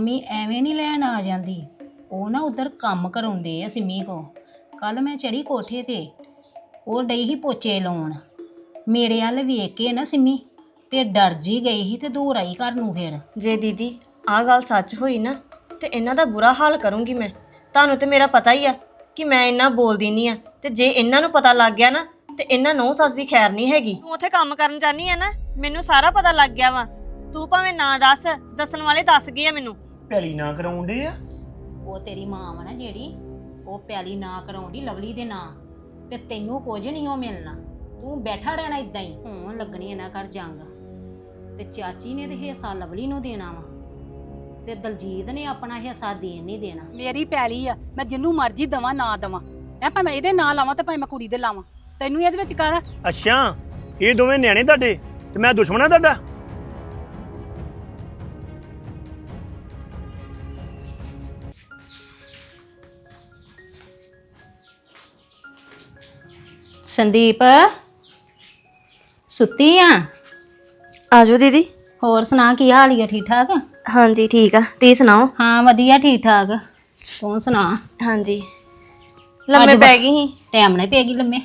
Mummy ਐਵੇਂ ਨਹੀਂ ਲੈਣ ਆ ਜਾਂਦੀ। ਉਹ ਨਾ ਉਧਰ ਕੰਮ ਕਰਾਉਂਦੇ ਆ ਸਿੰਮੀ ਕੋ ਕੱਲ ਮੈਂ ਚੜੀ ਕੋਠੇ ਤੇ ਉਹ ਡਈ ਹੀ ਪੋਚੇ ਲਾਉਣ। ਮੇਰੇ ਵੱਲ ਵੇਖ ਕੇ ਨਾ ਸਿੰਮੀ ਤੇ ਡਰ ਜੀ ਗਈ ਸੀ ਤੇ ਦੂਰ ਆਈ ਘਰ ਨੂੰ ਫੇਰ। ਜੇ ਦੀਦੀ ਆਹ ਗੱਲ ਸੱਚ ਹੋਈ ਨਾ ਤੇ ਇਹਨਾਂ ਦਾ ਬੁਰਾ ਹਾਲ ਕਰੂੰਗੀ ਮੈਂ। ਤੁਹਾਨੂੰ ਤੇ ਮੇਰਾ ਪਤਾ ਹੀ ਆ ਕਿ ਮੈਂ ਇੰਨਾ ਬੋਲਦੀ ਨਹੀਂ ਆ ਤੇ ਜੇ ਇਹਨਾਂ ਨੂੰ ਪਤਾ ਲੱਗ ਗਿਆ ਨਾ ਤੇ ਇਹਨਾਂ ਨੂੰ ਸੱਸ ਦੀ ਖੈਰ ਨਹੀਂ ਹੈਗੀ। ਤੂੰ ਉੱਥੇ ਕੰਮ ਕਰਨ ਜਾਨੀ ਆ ਨਾ ਮੈਨੂੰ ਸਾਰਾ ਪਤਾ ਲੱਗ ਗਿਆ ਵਾ। ਤੂੰ ਭਾਵੇਂ ਨਾ ਦੱਸ ਦੱਸਣ ਵਾਲੇ ਦੱਸ ਗਏ ਆ ਮੈਨੂੰ। ਭੈਲੀ ਨਾ ਕਰਾਉਂਦੇ ਆ? ਉਹ ਤੇਰੀ ਮਾਂ ਵਾ ਨਾ ਜਿਹੜੀ ਉਹ ਪਿਆਲੀ ਨਾ ਕਰਾਉਂਦੀ ਲਵਲੀ ਦੇ ਨਾਂ ਤੇ ਤੈਨੂੰ ਕੁਝ ਨਹੀਂ ਉਹ ਮਿਲਣਾ। ਤੂੰ ਬੈਠਾ ਰਹਿਣਾ ਇਦਾਂ ਹੀ ਹੋਣ ਲੱਗਣੀ ਇਹਨਾਂ ਘਰ ਜੰਗ। ਤੇ ਚਾਚੀ ਨੇ ਤੇ ਹਿੱਸਾ ਲਵਲੀ ਨੂੰ ਦੇਣਾ ਵਾ ਤੇ ਦਲਜੀਤ ਨੇ ਆਪਣਾ ਹਿੱਸਾ ਦੇਣ ਨਹੀਂ ਦੇਣਾ। ਮੇਰੀ ਪੈਲੀ ਆ ਮੈਂ ਜਿੰਨੂੰ ਮਰਜ਼ੀ ਦਵਾਂ ਨਾ ਦਵਾਂ। ਐ ਭਾਵੇਂ ਇਹਦੇ ਨਾਂ ਲਾਵਾਂ ਤੇ ਭਾਵੇਂ ਮੈਂ ਕੁੜੀ ਦੇ ਲਾਵਾਂ। ਤੈਨੂੰ ਇਹਦੇ ਵਿੱਚ ਕਰ ਅੱਛਾ ਇਹ ਦੋਵੇਂ ਨਿਆਣੇ ਤੁਹਾਡੇ ਤੇ ਮੈਂ ਦੁਸ਼ਮਣ ਤੁਹਾਡਾ? ਸੰਦੀਪ ਸੁੱਤੀ ਆ? ਆਜੋ ਦੀਦੀ। ਹੋਰ ਸੁਣਾ ਕੀ ਹਾਲ ਹੀ ਆ ਠੀਕ ਠਾਕ? ਹਾਂਜੀ ਠੀਕ ਆ। ਤੁਸੀਂ ਸੁਣਾਓ? ਹਾਂ ਵਧੀਆ ਠੀਕ ਠਾਕ। ਤੂੰ ਸੁਣਾ? ਹਾਂਜੀ। ਲੰਮੇ ਪੈ ਗਈ ਸੀ। ਟਾਈਮ ਨਾਲ ਪੈ ਗਈ ਲੰਮੇ?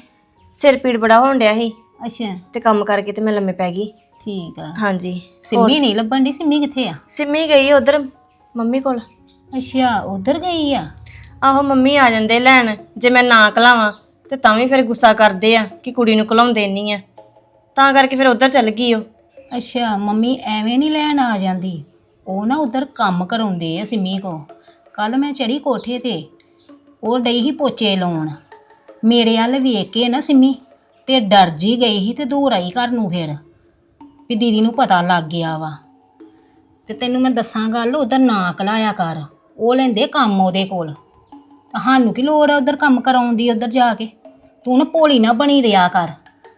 ਸਿਰ ਪੀੜ ਬੜਾ ਹੋਣ ਡਿਆ ਸੀ। ਅੱਛਾ। ਤੇ ਕੰਮ ਕਰਕੇ ਤੇ ਮੈਂ ਲੰਮੇ ਪੈ ਗਈ। ਠੀਕ ਆ। ਹਾਂਜੀ। ਸਿੰਮੀ ਨਹੀਂ ਲੱਭਣ ਦੀ ਸਿੰਮੀ ਕਿੱਥੇ ਆ? ਸਿੰਮੀ ਗਈ ਉਧਰ ਮੰਮੀ ਕੋਲ। ਅੱਛਾ ਉਧਰ ਗਈ ਆ? ਆਹੋ ਮੰਮੀ ਆ ਜਾਂਦੇ ਲੈਣ। ਜੇ ਮੈਂ ਨਾ ਕਲਾਵਾਂ ਤੇ ਤਾਂ ਵੀ ਫਿਰ ਗੁੱਸਾ ਕਰਦੇ ਆ ਕਿ ਕੁੜੀ ਨੂੰ ਘਲਾਉਂਦੇ ਨਹੀਂ ਆ। ਤਾਂ ਕਰਕੇ ਫਿਰ ਉਧਰ ਚੱਲ ਗਈ ਉਹ। ਅੱਛਾ, ਮੰਮੀ ਐਵੇਂ ਨਹੀਂ ਲੈਣ ਆ ਜਾਂਦੀ। ਉਹ ਨਾ ਉਧਰ ਕੰਮ ਕਰਾਉਂਦੇ ਆ ਸਿੰਮੀ ਕੋ ਕੱਲ ਮੈਂ ਚੜੀ ਕੋਠੇ ਤੇ, ਉਹ ਡਈ ਹੀ ਪੋਚੇ ਲਾਉਣ। ਮੇਰੇ ਵੱਲ ਵੇਖ ਕੇ ਨਾ ਸਿੰਮੀ, ਤੇ ਡਰ ਜੀ ਗਈ ਸੀ ਤੇ ਦੂਰ ਆਈ ਘਰ ਨੂੰ ਫੇਰ, ਵੀ ਦੀਦੀ ਨੂੰ ਪਤਾ ਲੱਗ ਗਿਆ ਵਾ। ਤੇ ਤੈਨੂੰ ਮੈਂ ਦੱਸਾਂ ਗੱਲ, ਉਧਰ ਨਾ ਕਲਾਇਆ ਕਰ। ਉਹ ਲੈਂਦੇ ਕੰਮ ਉਹਦੇ ਕੋਲ। ਤੁਹਾਨੂੰ ਕੀ ਲੋੜ ਆ ਉਧਰ ਕੰਮ ਕਰਾਉਣ ਦੀ ਉਧਰ ਜਾ ਕੇ? ਤੂੰ ਨਾ ਭੋਲੀ ਨਾ ਬਣੀ ਰਿਆ ਕਰ।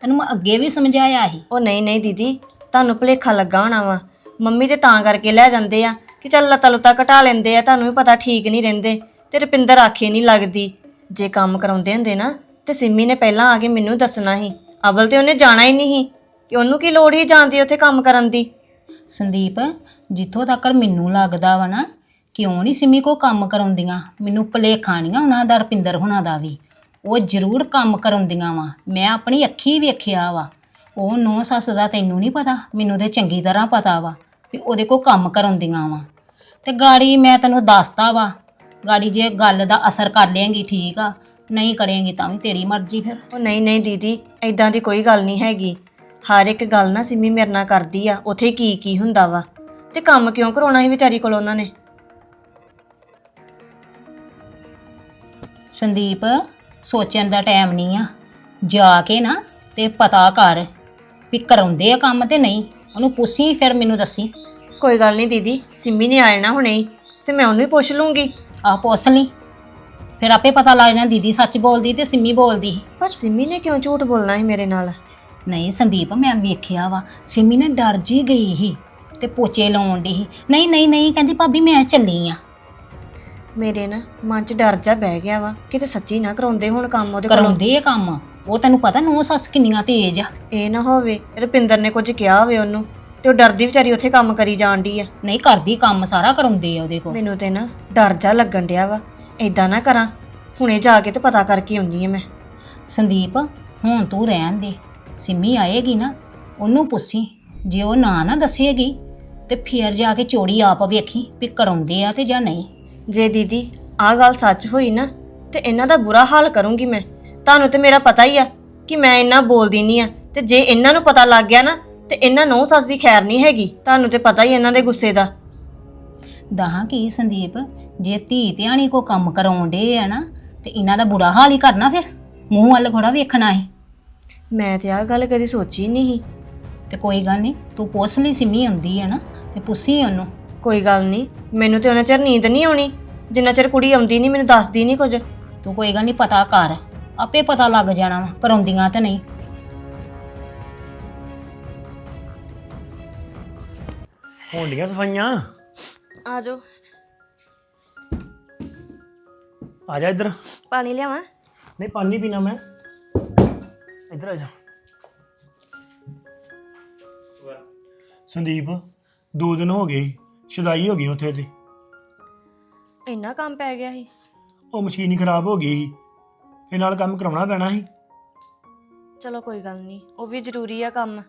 ਤੈਨੂੰ ਮੈਂ ਅੱਗੇ ਵੀ ਸਮਝਾਇਆ ਸੀ। ਉਹ ਨਹੀਂ ਨਹੀਂ ਦੀਦੀ ਤੁਹਾਨੂੰ ਭੁਲੇਖਾ ਲੱਗਾ ਹੋਣਾ ਵਾ। ਮੰਮੀ ਤੇ ਤਾਂ ਕਰਕੇ ਲੈ ਜਾਂਦੇ ਆ ਕਿ ਚੱਲ ਲੱਤਾਂ ਲੁੱਤਾਂ ਘਟਾ ਲੈਂਦੇ ਆ ਤੁਹਾਨੂੰ ਵੀ ਪਤਾ ਠੀਕ ਨਹੀਂ ਰਹਿੰਦੇ ਤੇ ਰੁਪਿੰਦਰ ਆਖੇ ਨਹੀਂ ਲੱਗਦੀ। ਜੇ ਕੰਮ ਕਰਾਉਂਦੇ ਹੁੰਦੇ ਨਾ ਤੇ ਸਿੰਮੀ ਨੇ ਪਹਿਲਾਂ ਆ ਕੇ ਮੈਨੂੰ ਦੱਸਣਾ ਸੀ। ਅਵਲ ਤੇ ਉਹਨੇ ਜਾਣਾ ਹੀ ਨਹੀਂ ਸੀ ਕਿ ਉਹਨੂੰ ਕੀ ਲੋੜ ਹੀ ਜਾਂਦੀ ਉੱਥੇ ਕੰਮ ਕਰਨ ਦੀ। ਸੰਦੀਪ ਜਿੱਥੋਂ ਤੱਕ ਮੈਨੂੰ ਲੱਗਦਾ ਵਾ ਨਾ ਕਿਉਂ ਨਹੀਂ ਸਿਮੀ ਕੋ ਕੰਮ ਕਰਾਉਂਦੀਆਂ? ਮੈਨੂੰ ਭੁਲੇਖਾ ਨਹੀਂ ਆ ਉਹਨਾਂ ਦਾ, ਰਪਿੰਦਰ ਹੁਣਾਂ ਦਾ ਵੀ। ਉਹ ਜ਼ਰੂਰ ਕੰਮ ਕਰਾਉਂਦੀਆਂ ਵਾ। ਮੈਂ ਆਪਣੀ ਅੱਖੀ ਵੇਖਿਆ ਵਾ। ਉਹ ਨੌ ਸੱਸ ਦਾ ਤੈਨੂੰ ਨਹੀਂ ਪਤਾ, ਮੈਨੂੰ ਤੇ ਚੰਗੀ ਤਰ੍ਹਾਂ ਪਤਾ ਵਾ ਵੀ ਉਹਦੇ ਕੋ ਕੰਮ ਕਰਾਉਂਦੀਆਂ ਵਾ। ਤੇ ਗਾੜੀ ਮੈਂ ਤੈਨੂੰ ਦੱਸਤਾ ਵਾ, ਗਾੜੀ ਜੇ ਗੱਲ ਦਾ ਅਸਰ ਕਰ ਲੇਂਗੀ ਠੀਕ ਆ, ਨਹੀਂ ਕਰੇਂਗੀ ਤਾਂ ਵੀ ਤੇਰੀ ਮਰਜ਼ੀ ਫਿਰ। ਉਹ ਨਹੀਂ ਨਹੀਂ ਦੀਦੀ ਐਦਾਂ ਦੀ ਕੋਈ ਗੱਲ ਨਹੀਂ ਹੈਗੀ। ਹਰ ਇੱਕ ਗੱਲ ਨਾ ਸਿੰਮੀ ਮੇਰੇ ਨਾਲ ਕਰਦੀ ਆ, ਉਥੇ ਕੀ ਕੀ ਹੁੰਦਾ ਵਾ। ਤੇ ਕੰਮ ਕਿਉਂ ਕਰਾਉਣਾ ਸੀ ਵਿਚਾਰੀ ਕੋਲ ਉਹਨਾਂ ਨੇ? ਸੰਦੀਪ ਸੋਚਣ ਦਾ ਟਾਈਮ ਨਹੀਂ ਆ। ਜਾ ਕੇ ਨਾ ਤੇ ਪਤਾ ਕਰ ਵੀ ਕਰਾਉਂਦੇ ਆ ਕੰਮ ਤੇ ਨਹੀਂ। ਉਹਨੂੰ ਪੁੱਛੀ ਫਿਰ ਮੈਨੂੰ ਦੱਸੀ। ਕੋਈ ਗੱਲ ਨਹੀਂ ਦੀਦੀ ਸਿੰਮੀ ਨੇ ਆ ਜਾਣਾ ਹੁਣੇ ਹੀ ਤੇ ਮੈਂ ਉਹਨੂੰ ਹੀ ਪੁੱਛ ਲੂੰਗੀ। ਆ ਪੁੱਛ ਲਈ। ਫਿਰ ਆਪੇ ਪਤਾ ਲੱਗ ਜਾਣਾ ਦੀਦੀ ਸੱਚ ਬੋਲਦੀ ਤੇ ਸਿੰਮੀ ਬੋਲਦੀ। ਸੀ। ਪਰ ਸਿੰਮੀ ਨੇ ਕਿਉਂ ਝੂਠ ਬੋਲਣਾ ਸੀ ਮੇਰੇ ਨਾਲ? ਨਹੀਂ ਸੰਦੀਪ ਮੈਂ ਵੇਖਿਆ ਵਾ ਸਿੰਮੀ ਨੇ ਡਰ ਜੀ ਗਈ ਸੀ ਤੇ ਪੋਚੇ ਲਾਉਣ ਦੀ ਸੀ। ਨਹੀਂ ਨਹੀਂ ਨਹੀਂ ਕਹਿੰਦੀ ਭਾਬੀ ਮੈਂ ਚੱਲੀ ਆ। ਮੇਰੇ ਨਾ ਮਨ 'ਚ ਡਰ ਜਾ ਬਹਿ ਗਿਆ ਵਾ ਕਿਤੇ ਸੱਚੀ ਨਾ ਕਰਾਉਂਦੇ ਹੁਣ ਕੰਮ ਉਹਦੇ ਕੋਲੋਂ। ਕਰਾਉਂਦੇ ਆ ਕੰਮ ਉਹ ਤੈਨੂੰ ਪਤਾ ਨੋ ਸੱਸ ਕਿੰਨੀਆਂ ਤੇਜ਼ ਆ। ਇਹ ਨਾ ਹੋਵੇ ਰੁਪਿੰਦਰ ਨੇ ਕੁਝ ਕਿਹਾ ਹੋਵੇ ਉਹਨੂੰ ਤੇ ਉਹ ਡਰਦੀ ਵਿਚਾਰੀ ਉੱਥੇ ਕੰਮ ਕਰੀ ਜਾਣ ਡਈ ਆ। ਨਹੀਂ ਕਰਦੀ ਕੰਮ ਸਾਰਾ ਕਰਾਉਂਦੇ ਆ ਉਹਦੇ ਕੋਲ। ਮੈਨੂੰ ਤੇ ਨਾ ਡਰ ਜਾ ਲੱਗਣ ਡਿਆ ਵਾ ਏਦਾਂ ਨਾ ਕਰਾਂ ਹੁਣੇ ਜਾ ਕੇ ਤੇ ਪਤਾ ਕਰਕੇ ਆਉਣੀ ਆ ਮੈਂ। ਸੰਦੀਪ ਹੁਣ ਤੂੰ ਰਹਿਣ ਦੇ ਸਿੰਮੀ ਆਏਗੀ ਨਾ ਉਹਨੂੰ ਪੁੱਛੀ ਜੇ ਉਹ ਨਾ ਨਾ ਦੱਸੇਗੀ ਤੇ ਫੇਰ ਜਾ ਕੇ ਚੋੜੀ ਆਪ ਵੇਖੀ ਵੀ ਕਰਾਉਂਦੇ ਆ ਤੇ ਜਾਂ ਨਹੀਂ। ਜੇ ਦੀਦੀ ਆਹ ਗੱਲ ਸੱਚ ਹੋਈ ਨਾ ਤੇ ਇਹਨਾਂ ਦਾ ਬੁਰਾ ਹਾਲ ਕਰੂੰਗੀ ਮੈਂ। ਤੁਹਾਨੂੰ ਤੇ ਮੇਰਾ ਪਤਾ ਹੀ ਆ ਕਿ ਮੈਂ ਇੰਨਾ ਬੋਲਦੀ ਨਹੀਂ ਆ ਤੇ ਜੇ ਇਹਨਾਂ ਨੂੰ ਪਤਾ ਲੱਗ ਗਿਆ ਨਾ ਤੇ ਇਹਨਾਂ ਨੂੰ ਸੱਸ ਦੀ ਖੈਰ ਨਹੀਂ ਹੈਗੀ। ਤੁਹਾਨੂੰ ਤੇ ਪਤਾ ਹੀ ਇਹਨਾਂ ਦੇ ਗੁੱਸੇ ਦਾ। ਦਹਾਂ ਕੀ ਸੰਦੀਪ ਜੇ ਧੀ ਧਿਆਣੀ ਕੋ ਕੰਮ ਕਰਾਉਂਦੇ ਆ ਨਾ ਤੇ ਇਹਨਾਂ ਦਾ ਬੁਰਾ ਹਾਲ ਹੀ ਕਰਨਾ ਫਿਰ। ਮੂੰਹ ਵੱਲ ਥੋੜਾ ਵੇਖਣਾ ਹੈ ਮੈਂ ਤੇ ਆਹ ਗੱਲ ਕਦੀ ਸੋਚੀ ਨਹੀਂ ਤੇ ਕੋਈ ਗੱਲ ਨਹੀਂ ਤੂੰ ਪੁੱਛ ਲਈ ਸਿੰਮੀ ਆਉਂਦੀ ਹੈ ਨਾ ਤੇ ਪੁੱਛੀ ਉਹਨੂੰ। ਕੋਈ ਗੱਲ ਨਹੀਂ ਮੈਨੂੰ ਤੇ ਉਹਨਾਂ ਚਿਰ ਨੀਂਦ ਨਹੀਂ ਆਉਣੀ। ਜਿੰਨਾ ਚਿਰ ਕੁੜੀ ਆਉਂਦੀ ਨਹੀਂ ਮੈਨੂੰ ਦੱਸਦੀ ਨਹੀਂ ਕੁਝ। ਤੂੰ ਕੋਈ ਗੱਲ ਨਹੀਂ ਪਤਾ ਕਰ। ਆਪੇ ਪਤਾ ਲੱਗ ਜਾਣਾ ਵਾ ਕਰਾਉਂਦੀਆਂ ਤੇ ਨਹੀਂ। ਹੋਣਡੀਆਂ ਸਫਾਈਆਂ? ਆ ਜਾਓ ਆ ਜਾ ਇੱਧਰ। ਪਾਣੀ ਲਿਆਵਾਂ? ਨਹੀਂ ਪਾਣੀ ਪੀਣਾ ਮੈਂ। ਇੱਧਰ ਆ ਜਾ। ਸੰਦੀਪ ਦੋ ਦਿਨ ਹੋ ਗਏ। ਸ਼ਦਾਈ ਹੋ ਗਈ ਉੱਥੇ ਤੇ। ਇੰਨਾ ਕੰਮ ਪੈ ਗਿਆ ਸੀ। ਉਹ ਮਸ਼ੀਨ ਹੀ ਖਰਾਬ ਹੋ ਗਈ ਸੀ। ਇਹ ਨਾਲ ਕੰਮ ਕਰਾਉਣਾ ਪੈਣਾ ਸੀ। ਚਲੋ ਕੋਈ ਗੱਲ ਨਹੀਂ ਉਹ ਵੀ ਜ਼ਰੂਰੀ ਆ ਕੰਮ।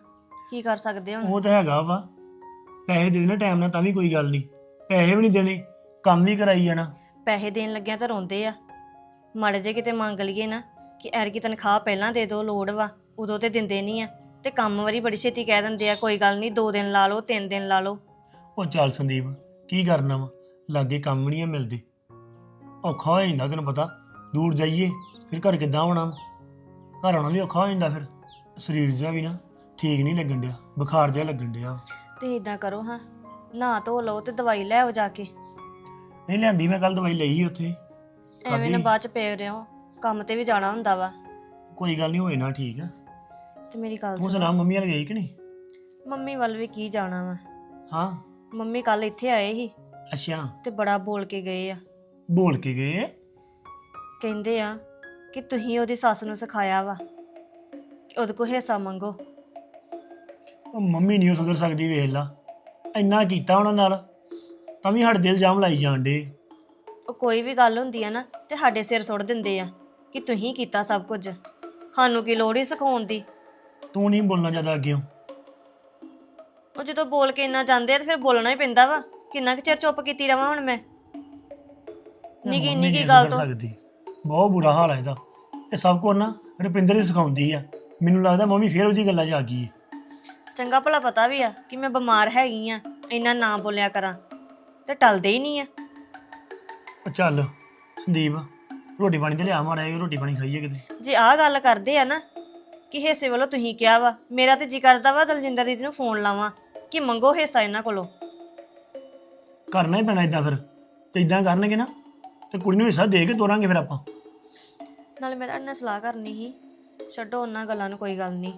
ਕੀ ਕਰ ਸਕਦੇ ਹੁਣ? ਉਹ ਤਾਂ ਹੈਗਾ ਵਾ। ਪੈਸੇ ਦੇ ਦੇਣੇ ਟਾਈਮ ਨਾਲ ਤਾਂ ਵੀ ਕੋਈ ਗੱਲ ਨਹੀਂ। ਪੈਸੇ ਵੀ ਨਹੀਂ ਦੇਣੇ ਕੰਮ ਵੀ ਕਰਾਈ ਜਾਣਾ। ਪੈਸੇ ਦੇਣ ਲੱਗਿਆਂ ਤਾਂ ਰੋਂਦੇ ਆ। ਮਾੜੇ ਜੇ ਕਿਤੇ ਮੰਗ ਲਈਏ ਨਾ ਕਿ ਐਰ ਕੀ ਤਨਖਾਹ ਪਹਿਲਾਂ ਦੇ ਦਿਓ ਲੋੜ ਵਾ। ਉਦੋਂ ਤੇ ਦਿੰਦੇ ਨਹੀਂ ਆ। ਤੇ ਕੰਮ ਵਾਰੀ ਬੜੀ ਛੇਤੀ ਕਹਿ ਦਿੰਦੇ ਆ ਕੋਈ ਗੱਲ ਨਹੀਂ 2 ਦਿਨ ਲਾ ਲਓ 3 ਦਿਨ ਲਾ ਲਓ। ਉਹ ਚੱਲ ਸੰਦੀਪ ਕੀ ਕਰਨਾ ਵਾ? ਲਾਗੇ ਕੰਮ ਨਹੀਂ ਆ ਮਿਲਦੇ। ਔਖਾ ਹੋ ਜਾਂਦਾ ਤੈਨੂੰ ਪਤਾ। ਦੂਰ ਜਾਈਏ ਫਿਰ ਘਰ ਕਿੱਦਾਂ ਆਉਣਾ ਘਰ ਆਉਣਾ ਵੀ ਔਖਾ ਹੋ ਜਾਂਦਾ ਫਿਰ। ਸਰੀਰ ਜਿਹਾ ਵੀ ਨਾ ਠੀਕ ਨਹੀਂ ਲੱਗਣ ਡਿਆ ਬੁਖਾਰ ਜਿਹਾ ਲੱਗਣ ਡਿਆ ਤੇ ਇਦਾਂ ਕਰੋ ਹਾਂ ਨਹਾ ਧੋ ਲਓ ਤੇ ਦਵਾਈ ਲੈ ਆਓ ਜਾ ਕੇ। ਨਹੀਂ ਲਿਆਂਦੀ ਮੈਂ ਕੱਲ ਦਵਾਈ ਲਈ ਉੱਥੇ। ਐਵੇਂ ਨਾ ਖਾਧੀ। ਬਾਅਦ ਚ ਪਏ ਰਹੋ ਕੰਮ ਤੇ ਵੀ ਜਾਣਾ ਹੁੰਦਾ ਵਾ। ਕੋਈ ਗੱਲ ਨਹੀਂ ਹੋਏ ਨਾ ਠੀਕ ਆ। ਤੇ ਮੇਰੀ ਗੱਲ ਸੁਣੋ। ਸੁਣਾ ਮੰਮੀ ਵਾਲ ਗਈ ਕਿ ਨਹੀਂ? ਮੰਮੀ ਵੱਲ ਵੀ ਕੀ ਜਾਣਾ ਵਾ। ਹਾਂ। ਮੰਮੀ ਕੱਲ ਇੱਥੇ ਆਏ ਸੀ ਅੱਛਾ। ਤੇ ਬੜਾ ਬੋਲ ਕੇ ਗਏ ਆ। ਬੋਲ ਕੇ ਗਏ? ਕਹਿੰਦੇ ਆ ਕਿ ਤੁਸੀਂ ਉਹਦੀ ਸੱਸ ਨੂੰ ਸਿਖਾਇਆ ਵਾ ਕਿ ਉਹਦੇ ਕੋਲ ਹਿੱਸਾ ਮੰਗੋ। ਉਹ ਮੰਮੀ ਨਹੀਂ ਸੁਧਰ ਸਕਦੀ ਵੇਖ ਲਾ। ਇੰਨਾ ਕੀਤਾ ਉਹਨਾਂ ਨਾਲ ਤਾਂ ਵੀ ਸਾਡੇ ਦਿਲ ਜਾਮ ਲਾਈ ਜਾਣ ਡੇ ਉਹ ਕੋਈ ਵੀ ਗੱਲ ਹੁੰਦੀ ਆ ਨਾ ਤੇ ਸਾਡੇ ਸਿਰ ਸੁੱਟ ਦਿੰਦੇ ਆ ਕਿ ਤੁਸੀਂ ਕੀਤਾ ਸਭ ਕੁਝ। ਸਾਨੂੰ ਕੀ ਲੋੜ ਹੀ ਸਿਖਾਉਣ ਦੀ? ਤੂੰ ਨਹੀਂ ਬੋਲਣਾ ਜ਼ਿਆਦਾ ਅੱਗੇ। ਉਹ ਜਦੋਂ ਬੋਲ ਕੇ ਇੰਨਾ ਜਾਂਦੇ ਆ ਤੇ ਫਿਰ ਬੋਲਣਾ ਹੀ ਪੈਂਦਾ ਵਾ। ਕਿੰਨਾ ਕੁ ਚਿਰ ਚੁੱਪ ਕੀਤੀ ਰਵਾਂ ਹੁਣ ਮੈਂ? ਨਿੱਕੀ ਮੰਮੀ ਨਿੱਕੀ ਨਹੀਂ ਗੱਲ ਤੋਂ। ਸਕਦੀ। ਬਹੁਤ ਬੁਰਾ ਹਾਲ ਹੈ ਇਹਦਾ। ਇਹ ਸਭ ਕੁਝ ਨਾ ਰੁਪਿੰਦਰ ਹੀ ਸਿਖਾਉਂਦੀ ਆ। ਮੈਨੂੰ ਲੱਗਦਾ ਮੰਮੀ ਫੇਰ ਉਹਦੀ ਗੱਲਾਂ 'ਚ ਆ ਗਈ ਹੈ ਚੰਗਾ ਭਲਾ ਪਤਾ ਵੀ ਆ ਕਿ ਮੈਂ ਬਿਮਾਰ ਹੈਗੀ ਆ ਇੰਨਾ ਨਾ ਬੋਲਿਆ ਕਰਾਂ। ਤੇ ਟਲਦੇ ਹੀ ਨਹੀਂ ਆ। ਉਹ ਚੱਲ ਸੰਦੀਪ ਰੋਟੀ ਪਾਣੀ ਤੇ ਲਿਆ ਮਾੜਾ ਜਿਹਾ, ਰੋਟੀ ਪਾਣੀ ਖਾਈਏ ਕਿਤੇ। ਜੇ ਆਹ ਗੱਲ ਕਰਦੇ ਆ ਨਾ ਕਿ ਹਿੱਸੇ ਵੱਲੋਂ ਤੁਸੀਂ ਕਿਹਾ ਵਾ? ਮੇਰਾ ਤੇ ਜੀ ਕਰਦਾ ਵਾ ਦਲਜਿੰਦਰ ਦੀਦੀ ਨੂੰ ਫੋਨ ਲਾਵਾਂ ਕਿ ਮੰਗੋ ਹਿੱਸਾ ਇਹਨਾਂ ਕੋਲੋਂ। ਕਰਨਾ ਹੀ ਪੈਣਾ ਇਦਾਂ ਫਿਰ। ਤੇ ਇਦਾਂ ਕਰਨਗੇ ਨਾ ਤੇ ਕੁੜੀ ਨੂੰ ਹਿੱਸਾ ਦੇ ਕੇ ਤੋਰਾਂਗੇ ਫਿਰ ਆਪਾਂ। ਨਾਲੇ ਮੈਂ ਤੁਹਾਡੇ ਨਾਲ ਸਲਾਹ ਕਰਨੀ ਸੀ ਛੱਡੋ ਉਹਨਾਂ ਗੱਲਾਂ ਨੂੰ ਕੋਈ ਗੱਲ ਨਹੀਂ।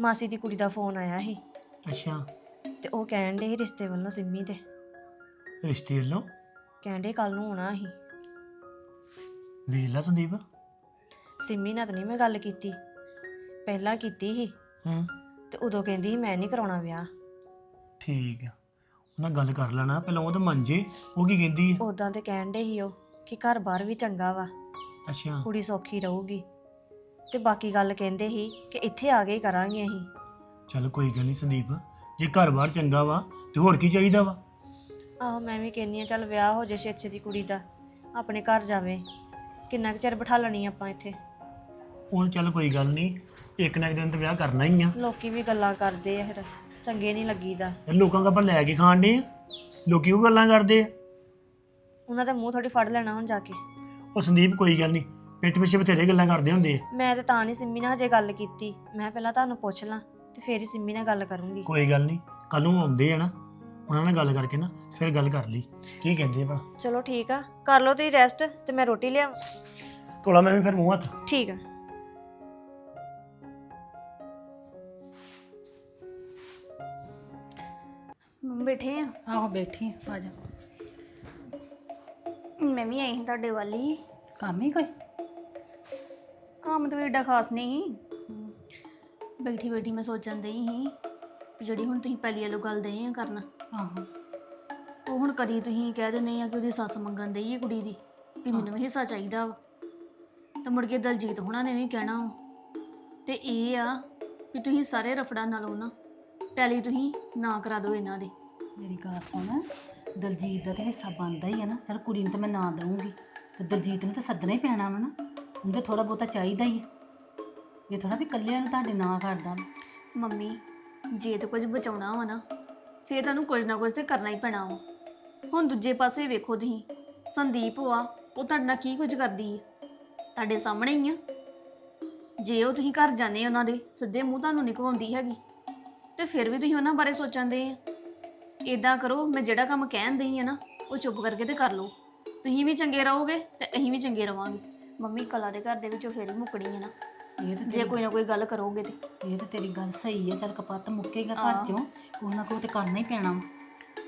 ਮਾਸੀ ਦੀ ਕੁੜੀ ਦਾ ਫੋਨ ਆਇਆ ਸੀ। ਅੱਛਾ। ਤੇ ਉਹ ਕਹਿਣ ਦੇ ਰਿਸ਼ਤੇ ਵੱਲੋਂ ਸਿੰਮੀ ਤੇ। ਰਿਸ਼ਤੇ ਵੱਲੋਂ? ਕਹਿੰਦੇ ਕੱਲ ਨੂੰ ਆਉਣਾ ਸੀ। ਵੇਖ ਲੈ ਸੰਦੀਪ। ਸਿੰਮੀ ਨਾਲ ਤਾਂ ਨਹੀਂ ਮੈਂ ਗੱਲ ਕੀਤੀ। ਪਹਿਲਾਂ ਕੀਤੀ ਸੀ ਹੂੰ। ਤੇ ਉਦੋਂ ਕਹਿੰਦੀ ਸੀ ਮੈਂ ਨਹੀਂ ਕਰਾਉਣਾ ਵਿਆਹ। ਠੀਕ ਆ। ਉਹਨਾਂ ਗੱਲ ਕਰ ਲੈਣਾ ਪਹਿਲਾਂ ਉਹ ਤਾਂ ਮੰਨ ਜੇ ਉਹ ਕੀ ਕਹਿੰਦੀ ਹੈ ਉਦਾਂ ਤੇ ਕਹਿਣ ਦੇ ਸੀ ਉਹ ਕਿ ਘਰ ਬਾਹਰ ਵੀ ਚੰਗਾ ਵਾ ਅੱਛਾ। ਕੁੜੀ ਸੌਖੀ ਰਹੂਗੀ। ਤੇ ਬਾਕੀ ਗੱਲ ਕਹਿੰਦੇ ਸੀ ਕਿ ਇੱਥੇ ਆ ਕੇ ਹੀ ਕਰਾਂਗੇ ਅਸੀਂ। ਚੱਲ ਕੋਈ ਗੱਲ ਨਹੀਂ ਸੰਦੀਪ ਜੇ ਘਰ-ਬਾਰ ਚੰਗਾ ਵਾ ਤੇ ਹੋਰ ਕੀ ਚਾਹੀਦਾ ਵਾ? ਆਹੋ ਮੈਂ ਵੀ ਕਹਿੰਦੀ ਆ ਚੱਲ ਵਿਆਹ ਹੋ ਜੇ ਛੇਤੀ ਦੀ ਕੁੜੀ ਦਾ ਆਪਣੇ ਘਰ ਜਾਵੇ। ਕਿੰਨਾ ਕੁ ਚਿਰ ਬਿਠਾ ਲੈਣੀ ਆਪਾਂ ਇੱਥੇ? ਉਹ ਚੱਲ ਕੋਈ ਗੱਲ ਨਹੀਂ ਇੱਕ ਨਾ ਇੱਕ ਦਿਨ ਤੇ ਵਿਆਹ ਕਰਨਾ ਹੀ ਆ। ਲੋਕੀ ਵੀ ਗੱਲਾਂ ਕਰਦੇ ਆ ਫਿਰ ਚੰਗੇ ਨਹੀਂ ਲੱਗੀਦਾ। ਇਹ ਲੋਕਾਂ ਦਾ ਆਪਾਂ ਲੈ ਕੇ ਖਾਣ ਦੇ ਲੋਕੀ ਉਹ ਗੱਲਾਂ ਕਰਦੇ ਆ? ਉਹਨਾਂ ਦਾ ਮੂੰਹ ਥੋੜੀ ਫੜ ਲੈਣਾ ਹੁਣ ਜਾ ਕੇ। ਉਹ ਸੰਦੀਪ ਕੋਈ ਗੱਲ ਨਹੀਂ। ਪਿੱਠ ਪਿੱਛੇ ਬਥੇਰੇ ਗੱਲਾਂ ਕਰਦੇ ਹੁੰਦੇ ਆ। ਮੈਂ ਤੇ ਤਾਂ ਨਹੀਂ ਸਿੰਮੀ ਨਾਲ ਹਜੇ ਗੱਲ ਕੀਤੀ। ਮੈਂ ਪਹਿਲਾਂ ਤੁਹਾਨੂੰ ਪੁੱਛ ਲਾਂ ਤੇ ਫੇਰ ਹੀ ਸਿੰਮੀ ਨਾਲ ਗੱਲ ਕਰੂੰਗੀ। ਕੋਈ ਗੱਲ ਨਹੀਂ। ਕੱਲ ਨੂੰ ਆਉਂਦੇ ਆ ਨਾ ਉਹਨਾਂ ਨਾਲ ਗੱਲ ਕਰਕੇ ਨਾ ਫਿਰ ਗੱਲ ਕਰ ਲਈ। ਕੀ ਕਹਿੰਦੇ ਆ ਭਲਾ ਚਲੋ ਠੀਕ ਆ ਕਰ ਲਓ ਤੁਸੀਂ ਰੈਸਟ ਤੇ ਮੈਂ ਰੋਟੀ ਲਿਆ ਤੋਲਾ ਮੈਂ ਵੀ ਫਿਰ ਮੂੰਹ ਹੱਥ। ਠੀਕ ਆ। ਬੈਠੇ ਆ? ਆਹੋ ਬੈਠੀ ਆਂ, ਆ ਜਾ। ਮੈਂ ਵੀ ਆਈ ਸੀ ਤੁਹਾਡੇ ਵੱਲ ਹੀ। ਕੰਮ ਹੀ ਕੋਈ? ਕੰਮ ਤਾਂ ਕੋਈ ਏਡਾ ਖਾਸ ਨਹੀਂ। ਬੈਠੀ ਬੈਠੀ ਮੈਂ ਸੋਚਣ ਦਈ ਸੀ ਵੀ ਜਿਹੜੀ ਹੁਣ ਤੁਸੀਂ ਪਹਿਲੀ ਵਾਲੋ ਗੱਲ ਦਈ ਆ ਕਰਨ ਆਹੋ। ਉਹ ਹੁਣ ਕਦੀ ਤੁਸੀਂ ਕਹਿ ਦਿੰਦੇ ਆ ਕਿ ਉਹਦੀ ਸੱਸ ਮੰਗਣ ਦਈ ਹੈ ਕੁੜੀ ਦੀ ਵੀ ਮੈਨੂੰ ਵੀ ਹਿੱਸਾ ਚਾਹੀਦਾ ਵਾ। ਤਾਂ ਮੁੜ ਕੇ ਦਲਜੀਤ ਹੁਣਾਂ ਨੇ ਵੀ ਕਹਿਣਾ ਵਾ। ਤੇ ਇਹ ਆ ਵੀ ਤੁਸੀਂ ਸਾਰੇ ਰਫੜਾ ਨਾਲੋਂ ਨਾ ਪਹਿਲੀ ਤੁਸੀਂ ਨਾ ਕਰਾ ਦਿਓ ਇਹਨਾਂ ਦੇ। ਮੇਰੀ ਗੱਲ ਸੁਣ। ਦਲਜੀਤ ਦਾ ਤੇ ਹਿੱਸਾ ਬਣਦਾ ਹੀ ਹੈ ਨਾ। ਚਲ ਕੁੜੀ ਨੂੰ ਤਾਂ ਮੈਂ ਨਾ ਦਊਂਗੀ। ਤੇ ਦਲਜੀਤ ਨੂੰ ਤਾਂ ਸੱਦਣਾ ਹੀ ਪੈਣਾ ਵਾ ਨਾ। ਉਹਨੂੰ ਤਾਂ ਥੋੜਾ ਬਹੁਤਾ ਚਾਹੀਦਾ ਹੀ ਆ। ਇਹ ਥੋੜਾ ਵੀ ਇਕੱਲਿਆਂ ਨੂੰ ਤੁਹਾਡੇ ਨਾਂ ਕਰਦਾ ਮੰਮੀ, ਜੇ ਤਾਂ ਕੁਝ ਬਚਾਉਣਾ ਵਾ ਨਾ, ਫੇਰ ਤੁਹਾਨੂੰ ਕੁਝ ਨਾ ਕੁਝ ਤੇ ਕਰਨਾ ਹੀ ਪੈਣਾ ਵਾ। ਹੁਣ ਦੂਜੇ ਪਾਸੇ ਵੇਖੋ ਤੁਸੀਂ। ਸੰਦੀਪ ਵਾ, ਉਹ ਤੁਹਾਡੇ ਨਾਲ ਕੀ ਕੁਝ ਕਰਦੀ ਹੈ ਤੁਹਾਡੇ ਸਾਹਮਣੇ ਹੀ ਆ। ਜੇ ਉਹ ਤੁਸੀਂ ਘਰ ਜਾਂਦੇ ਉਹਨਾਂ ਦੇ, ਸਿੱਧੇ ਮੂੰਹ ਤੁਹਾਨੂੰ ਨਿਕਵਾਉਂਦੀ ਹੈਗੀ। ਤੇ ਫਿਰ ਵੀ ਤੁਸੀਂ ਉਹਨਾਂ ਬਾਰੇ ਸੋਚਾਂਦੇ ਆ। ਇਦਾਂ ਕਰੋ ਮੈਂ ਜਿਹੜਾ ਕੰਮ ਕਹਿਣ ਦਈ ਆ ਨਾ ਉਹ ਚੁੱਪ ਕਰਕੇ ਤੇ ਕਰ ਲਓ। ਤੁਸੀਂ ਵੀ ਚੰਗੇ ਰਹੋਗੇ ਤੇ ਅਸੀਂ ਵੀ ਚੰਗੇ ਰਵਾਂਗੇ। ਮੰਮੀ ਕਲਾ ਦੇ ਘਰ ਦੇ ਵਿੱਚੋਂ ਫੇਰ ਹੀ ਮੁੱਕਣੀ ਹੈ ਨਾ। ਇਹ ਤੇ ਜੇ ਕੋਈ ਨਾ ਕੋਈ ਗੱਲ ਕਰੋਗੇ ਤੇ। ਇਹ ਤੇ ਤੇਰੀ ਗੱਲ ਸਹੀ ਹੈ ਚਲ ਕਪੱਤ ਮੁੱਕੇਗਾ ਘਰ ਚੋਂ ਕੋਈ ਨਾ ਕੋਈ ਤੇ ਕਰਨਾ ਹੀ ਪੈਣਾ ਵਾ।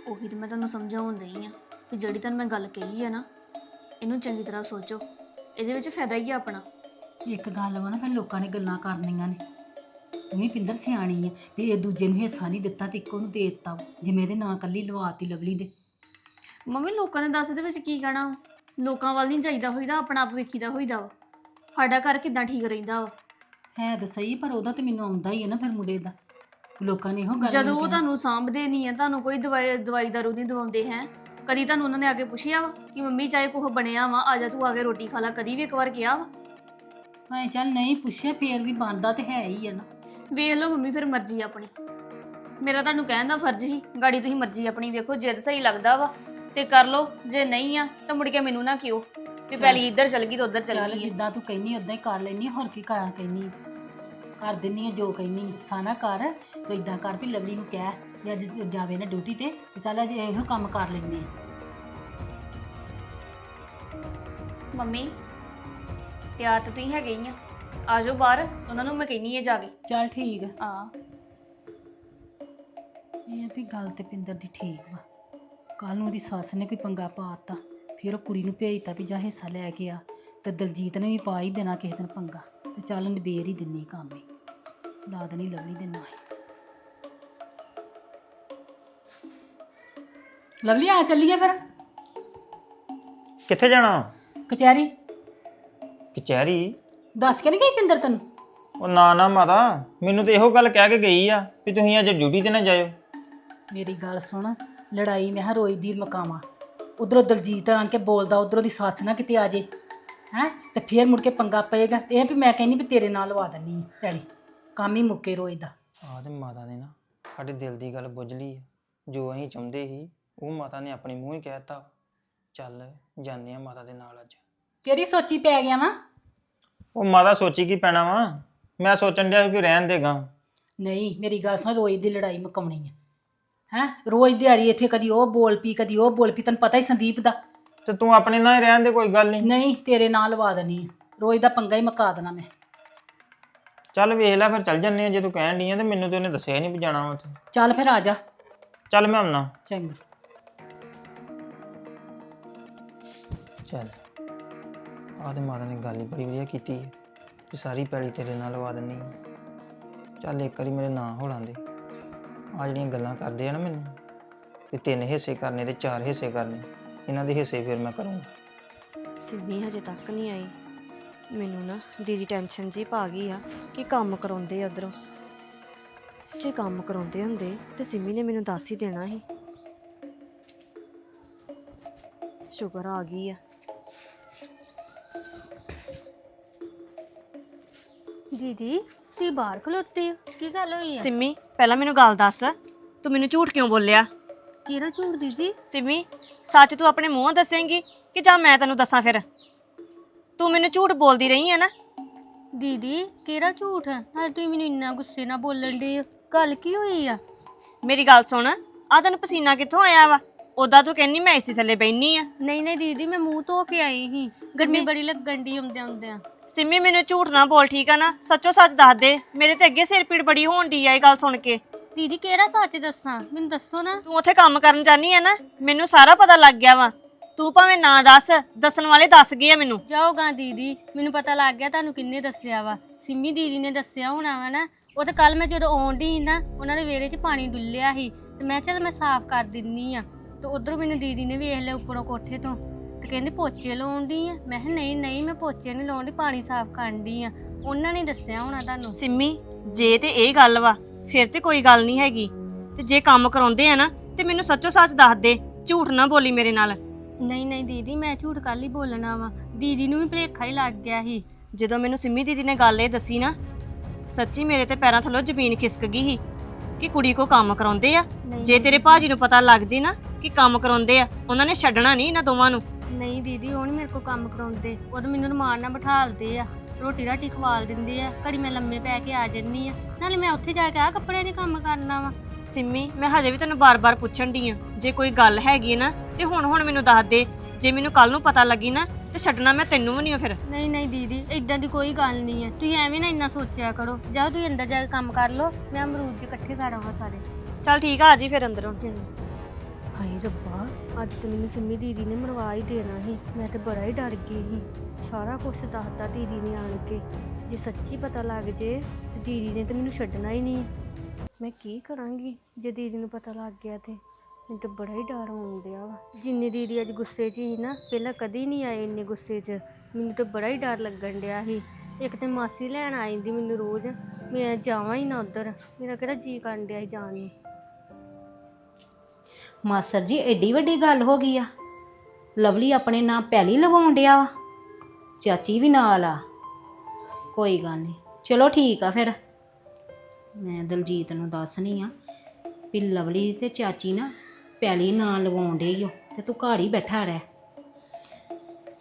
ਉਹੀ ਤੇ ਮੈਂ ਤੁਹਾਨੂੰ ਸਮਝਾਉਣ ਦਈ ਆ ਕਿ ਜਿਹੜੀ ਤੁਹਾਨੂੰ ਮੈਂ ਗੱਲ ਕਹੀ ਆ ਨਾ ਇਹਨੂੰ ਚੰਗੀ ਤਰ੍ਹਾਂ ਸੋਚੋ। ਇਹਦੇ ਵਿੱਚ ਫਾਇਦਾ ਹੀ ਆ ਆਪਣਾ। ਇੱਕ ਗੱਲ ਵਾ ਨਾ ਫਿਰ ਲੋਕਾਂ ਨੇ ਗੱਲਾਂ ਕਰਨੀਆਂ ਨੇ। ਤੂੰ ਵੀ ਪਿੰਦਰ ਸਿਆਣੀ ਹੈ ਵੀ ਇਹ ਦੂਜੇ ਨੂੰ ਹਿੱਸਾ ਨਹੀਂ ਦਿੱਤਾ ਤੇ ਇੱਕੋ ਨੂੰ ਦੇ ਦਿੱਤਾ। ਜਿਵੇਂ ਇਹਦੇ ਨਾਂ ਕੱਲੀ ਲਵਾਤੀ ਲਵਲੀ ਦੇ। ਮੰਮੀ ਲੋਕਾਂ ਨੇ ਦੱਸ ਦੇ ਵਿੱਚ ਕੀ ਕਹਿਣਾ ਵਾ? ਲੋਕਾਂ ਵੱਲ ਨਹੀਂ ਜਾਈਦਾ ਹੋਈਦਾ ਆਪਣਾ ਆਪ ਵੇਖੀਦਾ ਹੋਈਦਾ ਵਾ। ਸਾਡਾ ਘਰ ਕਿਦਾਂ ਠੀਕ ਰਹਿੰਦਾ ਵਾ? ਹੈ ਤਾਂ ਸਹੀ ਪਰ ਉਹਦਾ ਤੇ ਮੈਨੂੰ ਆਉਂਦਾ ਹੀ ਹੈ ਨਾ ਫਿਰ ਮੁੰਡੇ ਦਾ। ਲੋਕਾਂ ਨੇ ਇਹੋ ਗੱਲ ਜਦੋਂ ਉਹ। ਤੁਹਾਨੂੰ ਸਾਂਭਦੇ ਨਹੀਂ ਆ ਤੁਹਾਨੂੰ ਕੋਈ ਦਵਾਈ ਦਵਾਈ ਦਾਰੂ ਨਹੀਂ ਦਵਾਉਂਦੇ ਹੈ। ਕਦੀ ਤੁਹਾਨੂੰ ਉਹਨਾਂ ਨੇ ਆ ਕੇ ਪੁੱਛਿਆ ਵਾ ਕਿ ਮੰਮੀ ਚਾਹੇ ਕੁਛ ਬਣਿਆ ਵਾ ਆ ਜਾ ਤੂੰ ਆ ਕੇ ਰੋਟੀ ਖਾ ਲੈ ਕਦੀ ਵੀ ਇੱਕ ਵਾਰ ਕਿਹਾ ਵਾ? ਹਾਂ ਚੱਲ ਨਹੀਂ ਪੁੱਛਿਆ ਫੇਰ ਵੀ ਬਣਦਾ ਤੇ ਹੈ ਹੀ ਹੈ ਨਾ। ਵੇਖ ਲਓ ਮੰਮੀ ਫਿਰ ਮਰਜ਼ੀ ਆਪਣੀ। ਮੇਰਾ ਤੁਹਾਨੂੰ ਕਹਿਣ ਦਾ ਫਰਜ਼ ਹੀ ਗਾੜੀ ਤੁਸੀਂ ਮਰਜ਼ੀ ਆਪਣੀ ਵੇਖੋ ਜੇ ਤਾਂ ਸਹੀ ਲੱਗਦਾ ਵਾ ਤੇ ਕਰ ਲਓ ਜੇ ਨਹੀਂ ਆ ਤਾਂ ਮੁੜ ਕੇ ਮੈਨੂੰ ਨਾ ਕਿਉ ਵੀ ਪਹਿਲੀ ਇੱਧਰ ਚਲ ਗਈ ਤਾਂ ਉੱਧਰ ਚਲ ਚੱਲ ਗਈ ਜਿੱਦਾਂ ਤੂੰ ਕਹਿੰਨੀ ਉਦਾਂ ਹੀ ਕਰ ਲੈਣੀ ਹੋਰ ਕੀ ਕਰਾਂ ਕਹਿੰਨੀ ਕਰ ਦਿੰਨੀ ਆ ਜੋ ਕਹਿੰਨੀ ਸਾਨਾ ਕਰ ਤੂੰ ਇਦਾਂ ਕਰ ਵੀ ਲਵਲੀ ਨੂੰ ਕਹਿ ਵੀ ਅੱਜ ਜਾਵੇ ਨਾ ਡਿਊਟੀ ਤੇ ਤੇ ਚੱਲ ਅੱਜ ਇਹੋ ਕੰਮ ਕਰ ਲੈਨੇ ਆ। ਮੰਮੀ ਤਿਆਰ ਤਾਂ ਤੁਸੀਂ ਹੈਗੇ ਹੀ ਆ। ਆ ਜਾਓ ਬਾਹਰ ਉਹਨਾਂ ਨੂੰ ਮੈਂ ਕਹਿਨੀ ਆ ਜਾ ਕੇ। ਚੱਲ ਠੀਕ ਆ। ਹਾਂ। ਇਹ ਆ ਵੀ ਗੱਲ ਤੇ ਪਿੰਦਰ ਦੀ ਠੀਕ ਵਾ। ਕੱਲ ਨੂੰ ਉਹਦੀ ਸੱਸ ਨੇ ਕੋਈ ਪੰਗਾ ਪਾਤਾ ਫਿਰ ਉਹ ਕੁੜੀ ਨੂੰ ਭੇਜਤਾ ਵੀ ਜਾ ਹਿੱਸਾ ਲੈ ਕੇ ਆ ਤੇ ਦਲਜੀਤ ਨੇ ਵੀ ਪਾ ਹੀ ਦੇਣਾ ਕਿਸੇ ਦਿਨ ਪੰਗਾ ਤੇ ਚੱਲ ਨਿਬੇਰ ਹੀ ਦਿੰਨੀ ਕੰਮ ਹੀ। ਲਾ ਦੇਣੀ ਲਵਲੀ ਦੇ ਨਾਲ ਲਵਲੀ ਆ ਚੱਲੀਏ ਫਿਰ। ਕਿੱਥੇ ਜਾਣਾ? ਕਚਹਿਰੀ। ਕਚਹਿਰੀ? ਦੱਸ ਕੇ ਨਹੀਂ ਗਈ ਪਿੰਦਰ ਤੈਨੂੰ? ਉਹ ਨਾ ਨਾ ਮਾਤਾ ਮੈਨੂੰ ਤੇ ਇਹੋ ਗੱਲ ਕਹਿ ਕੇ ਗਈ ਆ ਵੀ ਤੁਸੀਂ ਅੱਜ ਡਿਊਟੀ ਤੇ ਨਾ ਜਾਇਓ। ਮੇਰੀ ਗੱਲ ਸੁਣ ਲੜਾਈ ਮੈਂ ਹਾਂ ਰੋਈ ਦੀ ਮਕਾਵਾ। ਉਧਰੋਂ ਦਲਜੀਤ ਆਣ ਕੇ ਬੋਲਦਾ ਉਧਰੋਂ ਦੀ ਸੱਸ ਨਾ ਕਿਤੇ ਆ ਜੇ। ਹੈ? ਤੇ ਫੇਰ ਮੁੜ ਕੇ ਪੰਗਾ ਪਏਗਾ ਤੇ ਇਹ ਵੀ ਮੈਂ ਕਹਿੰਨੀ ਵੀ ਤੇਰੇ ਨਾਲ ਲਵਾ ਦਿੰਨੀ ਪਹਿਲੀ ਕੰਮ ਹੀ ਮੁੱਕੇ ਰੋਈ ਦਾ। ਆਹ ਤੇ ਮਾਤਾ ਨੇ ਨਾ ਸਾਡੇ ਦਿਲ ਦੀ ਗੱਲ ਬੁੱਝ ਲਈ ਆ। ਜੋ ਅਸੀਂ ਚਾਹੁੰਦੇ ਸੀ ਉਹ ਮਾਤਾ ਨੇ ਆਪਣੇ ਮੂੰਹ ਹੀ ਕਹਿਤਾ ਚੱਲ ਜਾਂਦੇ ਆ ਮਾਤਾ ਦੇ ਨਾਲ ਅੱਜ। ਕਿਹੜੀ ਸੋਚੀ ਪੈ ਗਿਆ ਵਾ। ਉਹ ਮਾਤਾ ਸੋਚੀ ਕੀ ਪੈਣਾ ਵਾ? ਮੈਂ ਸੋਚਣ ਡਿਆ ਸੀ ਵੀ ਰਹਿਣ ਦੇਗਾ ਨਹੀਂ ਮੇਰੀ ਗੱਲ ਸੁਣ ਰੋਜ਼ ਦੀ ਲੜਾਈ ਮੁਕਾਉਣੀ ਹੈ ਹੈ? ਰੋਜ਼ ਦਿਹਾੜੀ ਇੱਥੇ ਕਦੀ ਉਹ ਬੋਲ ਪੀ ਕਦੀ ਉਹ ਬੋਲ ਪੀ ਤੈਨੂੰ ਪਤਾ ਹੀ ਸੰਦੀਪ ਦਾ। ਤੇ ਤੂੰ ਆਪਣੇ ਨਾਲ ਹੀ ਰਹਿਣ ਦੇ ਕੋਈ ਗੱਲ ਨਹੀਂ। ਨਹੀਂ ਤੇਰੇ ਨਾਲ ਲਵਾ ਦੇਣੀ ਆ। ਰੋਜ਼ ਦਾ ਪੰਗਾ ਹੀ ਮੁਕਾ ਦੇਣਾ ਮੈਂ। ਚੱਲ ਵੇਖ ਲੈ ਫਿਰ ਚੱਲ ਜੰਨੇ ਆ। ਜੇ ਤੂੰ ਕਹਿਣ ਡਈ ਆ ਤੇ ਮੈਨੂੰ ਤੇ ਉਹਨੇ ਦੱਸਿਆ ਹੀ ਨਹੀਂ ਵੀ ਜਾਣਾ ਉੱਥੇ। ਚੱਲ ਫਿਰ ਆ ਜਾ। ਚੱਲ ਮੈਂ ਆਉਣਾ। ਚੰਗਾ। ਚੱਲ। ਆਹ ਤੇ ਮਾੜਾ ਨੇ ਗੱਲ ਹੀ ਬੜੀ ਵਧੀਆ ਕੀਤੀ ਹੈ। ਕਿ ਸਾਰੀ ਪੈਲੀ ਤੇਰੇ ਨਾਲ ਲਵਾ ਦਿੰਨੀ ਹੈ। ਚੱਲ ਇੱਕ ਵਾਰੀ ਮੇਰੇ ਨਾਂ ਹੋ ਲਾਂਦੇ ਆ ਜਿਹੜੀਆਂ ਗੱਲਾਂ ਕਰਦੇ ਆ ਨਾ ਮੈਨੂੰ ਤੇ ਤਿੰਨ ਹਿੱਸੇ ਕਰਨੇ ਤੇ ਚਾਰ ਹਿੱਸੇ ਕਰਨੇ, ਇਹਨਾਂ ਦੇ ਹਿੱਸੇ ਫਿਰ ਮੈਂ ਕਰੂੰਗਾ। ਸਿੰਮੀ ਹਜੇ ਤੱਕ ਨਹੀਂ ਆਈ। ਮੈਨੂੰ ਨਾ ਦੀਦੀ ਟੈਨਸ਼ਨ ਜੀ ਪਾ ਗਈ ਆ ਕਿ ਕੰਮ ਕਰਾਉਂਦੇ ਆ ਉਧਰੋਂ। ਜੇ ਕੰਮ ਕਰਾਉਂਦੇ ਹੁੰਦੇ ਤੇ ਸਿੰਮੀ ਨੇ ਮੈਨੂੰ ਦੱਸ ਹੀ ਦੇਣਾ ਸੀ। ਸ਼ੁਕਰ ਆ ਗਈ ਆ। ਦੀਦੀ ਤੁਸੀਂ ਬਾਹਰ ਖਲੋਤੇ ਹੋ ਕੀ ਗੱਲ ਹੋਈ ਆ? ਸਿੰਮੀ ਪਹਿਲਾਂ ਮੈਨੂੰ ਗੱਲ ਦੱਸ ਤੂੰ ਮੈਨੂੰ ਝੂਠ ਕਿਉਂ ਬੋਲਿਆ? ਕਿਹੜਾ ਝੂਠ ਦੀਦੀ? ਸਿੰਮੀ ਸੱਚ ਤੂੰ ਆਪਣੇ ਮੂੰਹੋਂ ਦੱਸੇਂਗੀ ਕਿ ਜਾਂ ਮੈਂ ਤੈਨੂੰ ਦੱਸਾਂ ਫਿਰ? ਤੂੰ ਮੈਨੂੰ ਝੂਠ ਬੋਲਦੀ ਰਹੀ ਹੈ ਨਾ? ਦੀਦੀ ਕਿਹੜਾ ਝੂਠ ਹੈ ਤੁਸੀਂ ਮੈਨੂੰ ਇੰਨਾ ਗੁੱਸੇ ਨਾਲ ਬੋਲਣ ਦੇ ਗੱਲ ਕੀ ਹੋਈ ਆ? ਮੇਰੀ ਗੱਲ ਸੁਣ ਆ ਤੈਨੂੰ ਪਸੀਨਾ ਕਿੱਥੋਂ ਆਇਆ ਵਾ? ਉਦਾਂ ਤੂੰ ਕਹਿੰਨੀ ਮੈਂ ਇਸੇ ਥੱਲੇ ਬੈਣੀ ਆ। ਨਹੀਂ ਨਹੀਂ ਦੀਦੀ ਮੈਂ ਮੂੰਹ ਧੋ ਕੇ ਆਈ ਸੀ। ਗਰਮੀ ਬੜੀ ਲੱਗਣ ਦੀ ਹੁੰਦੇ ਹੁੰਦੇ ਆ ਸਿੰਮੀ ਮੈਨੂੰ ਝੂਠ ਨਾ ਬੋਲ ਠੀਕ ਆ ਨਾ? ਸੱਚੋ ਸੱਚ ਦੱਸ ਦੇ। ਮੇਰੇ ਤੇ ਅੱਗੇ ਸਿਰ ਪੀੜ ਬੜੀ ਹੋਣ ਦੀ ਆ ਇਹ ਗੱਲ ਸੁਣ ਕੇ। ਦੀਦੀ ਕਿਹੜਾ ਸੱਚ ਦੱਸਾਂ? ਮੈਨੂੰ ਦੱਸੋ ਨਾ। ਤੂੰ ਉੱਥੇ ਕੰਮ ਕਰਨ ਜਾਨੀ ਆ ਨਾ? ਮੈਨੂੰ ਸਾਰਾ ਪਤਾ ਲੱਗ ਗਿਆ ਵਾ। ਤੂੰ ਭਾਵੇਂ ਨਾ ਦੱਸ ਦੱਸਣ ਵਾਲੇ ਦੱਸ ਗਏ ਆ ਮੈਨੂੰ। ਜਾਓਗਾ ਦੀਦੀ ਮੈਨੂੰ ਪਤਾ ਲੱਗ ਗਿਆ ਤੁਹਾਨੂੰ ਕਿੰਨੇ ਦੱਸਿਆ ਵਾ। ਸਿੰਮੀ ਦੀਦੀ ਨੇ ਦੱਸਿਆ ਹੋਣਾ ਵਾ ਨਾ ਉਹ ਤਾਂ ਕੱਲ ਮੈਂ ਜਦੋਂ ਆਉਣ ਦੀ ਸੀ ਨਾ ਉਹਨਾਂ ਦੇ ਵਿਹੜੇ 'ਚ ਪਾਣੀ ਡੁੱਲਿਆ ਸੀ। ਤੇ ਮੈਂ ਚੱਲ ਮੈਂ ਸਾਫ਼ ਕਰ ਦਿੰਨੀ ਆ। ਤੇ ਉਧਰੋਂ ਮੈਨੂੰ ਦੀਦੀ ਨੇ ਵੇਖ ਲਿਆ ਉੱਪਰੋਂ ਕੋਠੇ ਤੋਂ। ਤੇ ਕਹਿੰਦੇ ਪੋਚੇ ਲਾਉਣ ਦੀ ਆ। ਮੈਂ ਕਿਹਾ ਨਹੀਂ ਨਹੀਂ ਮੈਂ ਪੋਚੇ ਨਹੀਂ ਲਾਉਣ ਦੀ ਪਾਣੀ ਸਾਫ਼ ਕਰਨ ਦੀ ਆ। ਉਹਨਾਂ ਨੇ ਦੱਸਿਆ ਹੋਣਾ ਤੁਹਾਨੂੰ। ਸਿੰਮੀ ਜੇ ਤੇ ਇਹ ਗੱਲ ਵਾ ਫਿਰ ਤੇ ਕੋਈ ਗੱਲ ਨਹੀਂ ਹੈਗੀ। ਤੇ ਜੇ ਕੰਮ ਕਰਾਉਂਦੇ ਆ ਨਾ ਤੇ ਮੈਨੂੰ ਸੱਚੋ ਸੱਚ ਦੱਸ ਦੇ ਝੂਠ ਨਾ ਬੋਲੀ ਮੇਰੇ ਨਾਲ। ਨਹੀਂ ਨਹੀਂ ਦੀਦੀ ਮੈਂ ਝੂਠ ਕੱਲ ਹੀ ਬੋਲਣਾ ਵਾ। ਦੀਦੀ ਨੂੰ ਵੀ ਭੁਲੇਖਾ ਹੀ ਲੱਗ ਗਿਆ ਸੀ। ਜਦੋਂ ਮੈਨੂੰ ਸਿੰਮੀ ਦੀਦੀ ਨੇ ਗੱਲ ਇਹ ਦੱਸੀ ਨਾ ਸੱਚੀ ਮੇਰੇ ਤੇ ਪੈਰਾਂ ਥੱਲੋਂ ਜ਼ਮੀਨ ਖਿਸਕ ਗਈ ਸੀ ਕਿ ਕੁੜੀ ਕੋ ਕੰਮ ਕਰਾਉਂਦੇ ਆ। ਨਹੀਂ ਜੇ ਤੇਰੇ ਭਾਜੀ ਨੂੰ ਪਤਾ ਲੱਗ ਜੇ ਨਾ ਕਿ ਕੰਮ ਕਰਾਉਂਦੇ ਆ ਉਹਨਾਂ ਨੇ ਛੱਡਣਾ ਨਹੀਂ ਇਹਨਾਂ ਦੋਵਾਂ ਨੂੰ। ਨਹੀਂ ਦੀਦੀ ਉਹ ਨਹੀਂ ਮੇਰੇ ਕੋਲ ਕੰਮ ਕਰਾਉਂਦੇ। ਉਹ ਤਾਂ ਮੈਨੂੰ ਰਮਾਨ ਨਾਲ ਬਿਠਾਲਦੇ ਆ। ਰੋਟੀ ਰਾਟੀ ਖਵਾਲ ਦਿੰਦੇ ਆ। ਘੜੀ ਮੈਂ ਲੰਮੇ ਪੈ ਕੇ ਆ ਜੰਨੀ ਆ। ਨਾਲੇ ਮੈਂ ਉੱਥੇ ਜਾ ਕੇ ਆ ਕੱਪੜਿਆਂ ਦੇ ਕੰਮ ਕਰਨਾ ਵਾ। ਸਿੰਮੀ ਮੈਂ ਹਜੇ ਵੀ ਤੈਨੂੰ ਬਾਰ-ਬਾਰ ਪੁੱਛਣ ਦੀ ਆ। ਜੇ ਕੋਈ ਗੱਲ ਹੈਗੀ ਹੈ ਨਾ ਤੇ ਹੁਣ ਹੁਣ ਮੈਨੂੰ ਦੱਸ ਦੇ। ਜੇ ਮੈਨੂੰ ਕੱਲ ਨੂੰ ਪਤਾ ਲੱਗੀ ਨਾ ਤੇ ਛੱਡਣਾ ਮੈਂ ਤੈਨੂੰ ਵੀ ਨਹੀਂ ਫਿਰ। ਨਹੀਂ ਨਹੀਂ ਦੀਦੀ ਇਦਾਂ ਦੀ ਕੋਈ ਗੱਲ ਨਹੀਂ ਹੈ ਤੁਸੀਂ ਐਵੇਂ ਨਾ ਇੰਨਾ ਸੋਚਿਆ ਕਰੋ। ਜਾਓ ਤੁਸੀਂ ਅੰਦਰ ਜਾ ਕੇ ਕੰਮ ਕਰ ਲਓ। ਮੈਂ ਅਮਰੂਦ ਜੀ ਇਕੱਠੇ ਕਰ ਆਵਾਂ ਸਾਰੇ। ਚੱਲ ਠੀਕ ਆ ਆ ਜੀ ਫਿਰ ਅੰਦਰ ਹੁਣ। ਹਾਏ ਰੱਬਾ, ਅੱਜ ਤੇ ਮੈਨੂੰ ਸਿੰਮੀ ਦੀਦੀ ਨੇ ਮਰਵਾ ਹੀ ਦੇਣਾ ਸੀ। ਮੈਂ ਤੇ ਬੜਾ ਹੀ ਡਰ ਗਈ ਸੀ। ਸਾਰਾ ਕੁਝ ਦੱਸਦਾ ਦੀਦੀ ਨੇ ਆਣ ਕੇ। ਜੇ ਸੱਚੀ ਪਤਾ ਲੱਗ ਜੇ, ਤੇ ਦੀਦੀ ਨੇ ਤੇ ਮੈਨੂੰ ਛੱਡਣਾ ਹੀ ਨਹੀਂ। ਮੈਂ ਕੀ ਕਰਾਂਗੀ ਜੇ ਦੀਦੀ ਨੂੰ ਪਤਾ ਲੱਗ ਗਿਆ ਤੇ? ਮੈਨੂੰ ਤਾਂ ਬੜਾ ਹੀ ਡਰ ਹੋਣ ਡਿਆ ਵਾ। ਜਿੰਨੀ ਦੀਦੀ ਅੱਜ ਗੁੱਸੇ 'ਚ ਸੀ ਨਾ, ਪਹਿਲਾਂ ਕਦੀ ਨਹੀਂ ਆਏ ਇੰਨੇ ਗੁੱਸੇ 'ਚ। ਮੈਨੂੰ ਤਾਂ ਬੜਾ ਹੀ ਡਰ ਲੱਗਣ ਡਿਆ ਸੀ। ਇੱਕ ਤੇ ਮਾਸੀ ਲੈਣ ਆ ਜਾਂਦੀ ਮੈਨੂੰ ਰੋਜ਼। ਮੈਂ ਜਾਵਾਂ ਹੀ ਨਾ ਉਧਰ। ਮੇਰਾ ਕਿਹੜਾ ਜੀ ਕਰਨ ਡਿਆ ਸੀ ਜਾਣ ਨੂੰ। ਮਾਸਟਰ ਜੀ ਐਡੀ ਵੱਡੀ ਗੱਲ ਹੋ ਗਈ ਆ। ਲਵਲੀ ਆਪਣੇ ਨਾਂ ਪਹਿਲੀ ਲਵਾਉਣ ਡਿਆ ਵਾ। ਚਾਚੀ ਵੀ ਨਾਲ ਆ। ਕੋਈ ਗੱਲ ਨਹੀਂ ਚਲੋ ਠੀਕ ਆ ਫਿਰ। ਮੈਂ ਦਲਜੀਤ ਨੂੰ ਦੱਸਣੀ ਆ ਵੀ ਲਵਲੀ ਤੇ ਚਾਚੀ ਨਾ ਪਹਿਲੀ ਨਾਂ ਲਵਾਉਣ ਡਈ ਓ ਤੇ ਤੂੰ ਘਰ ਹੀ ਬੈਠਾ ਰਹਿ।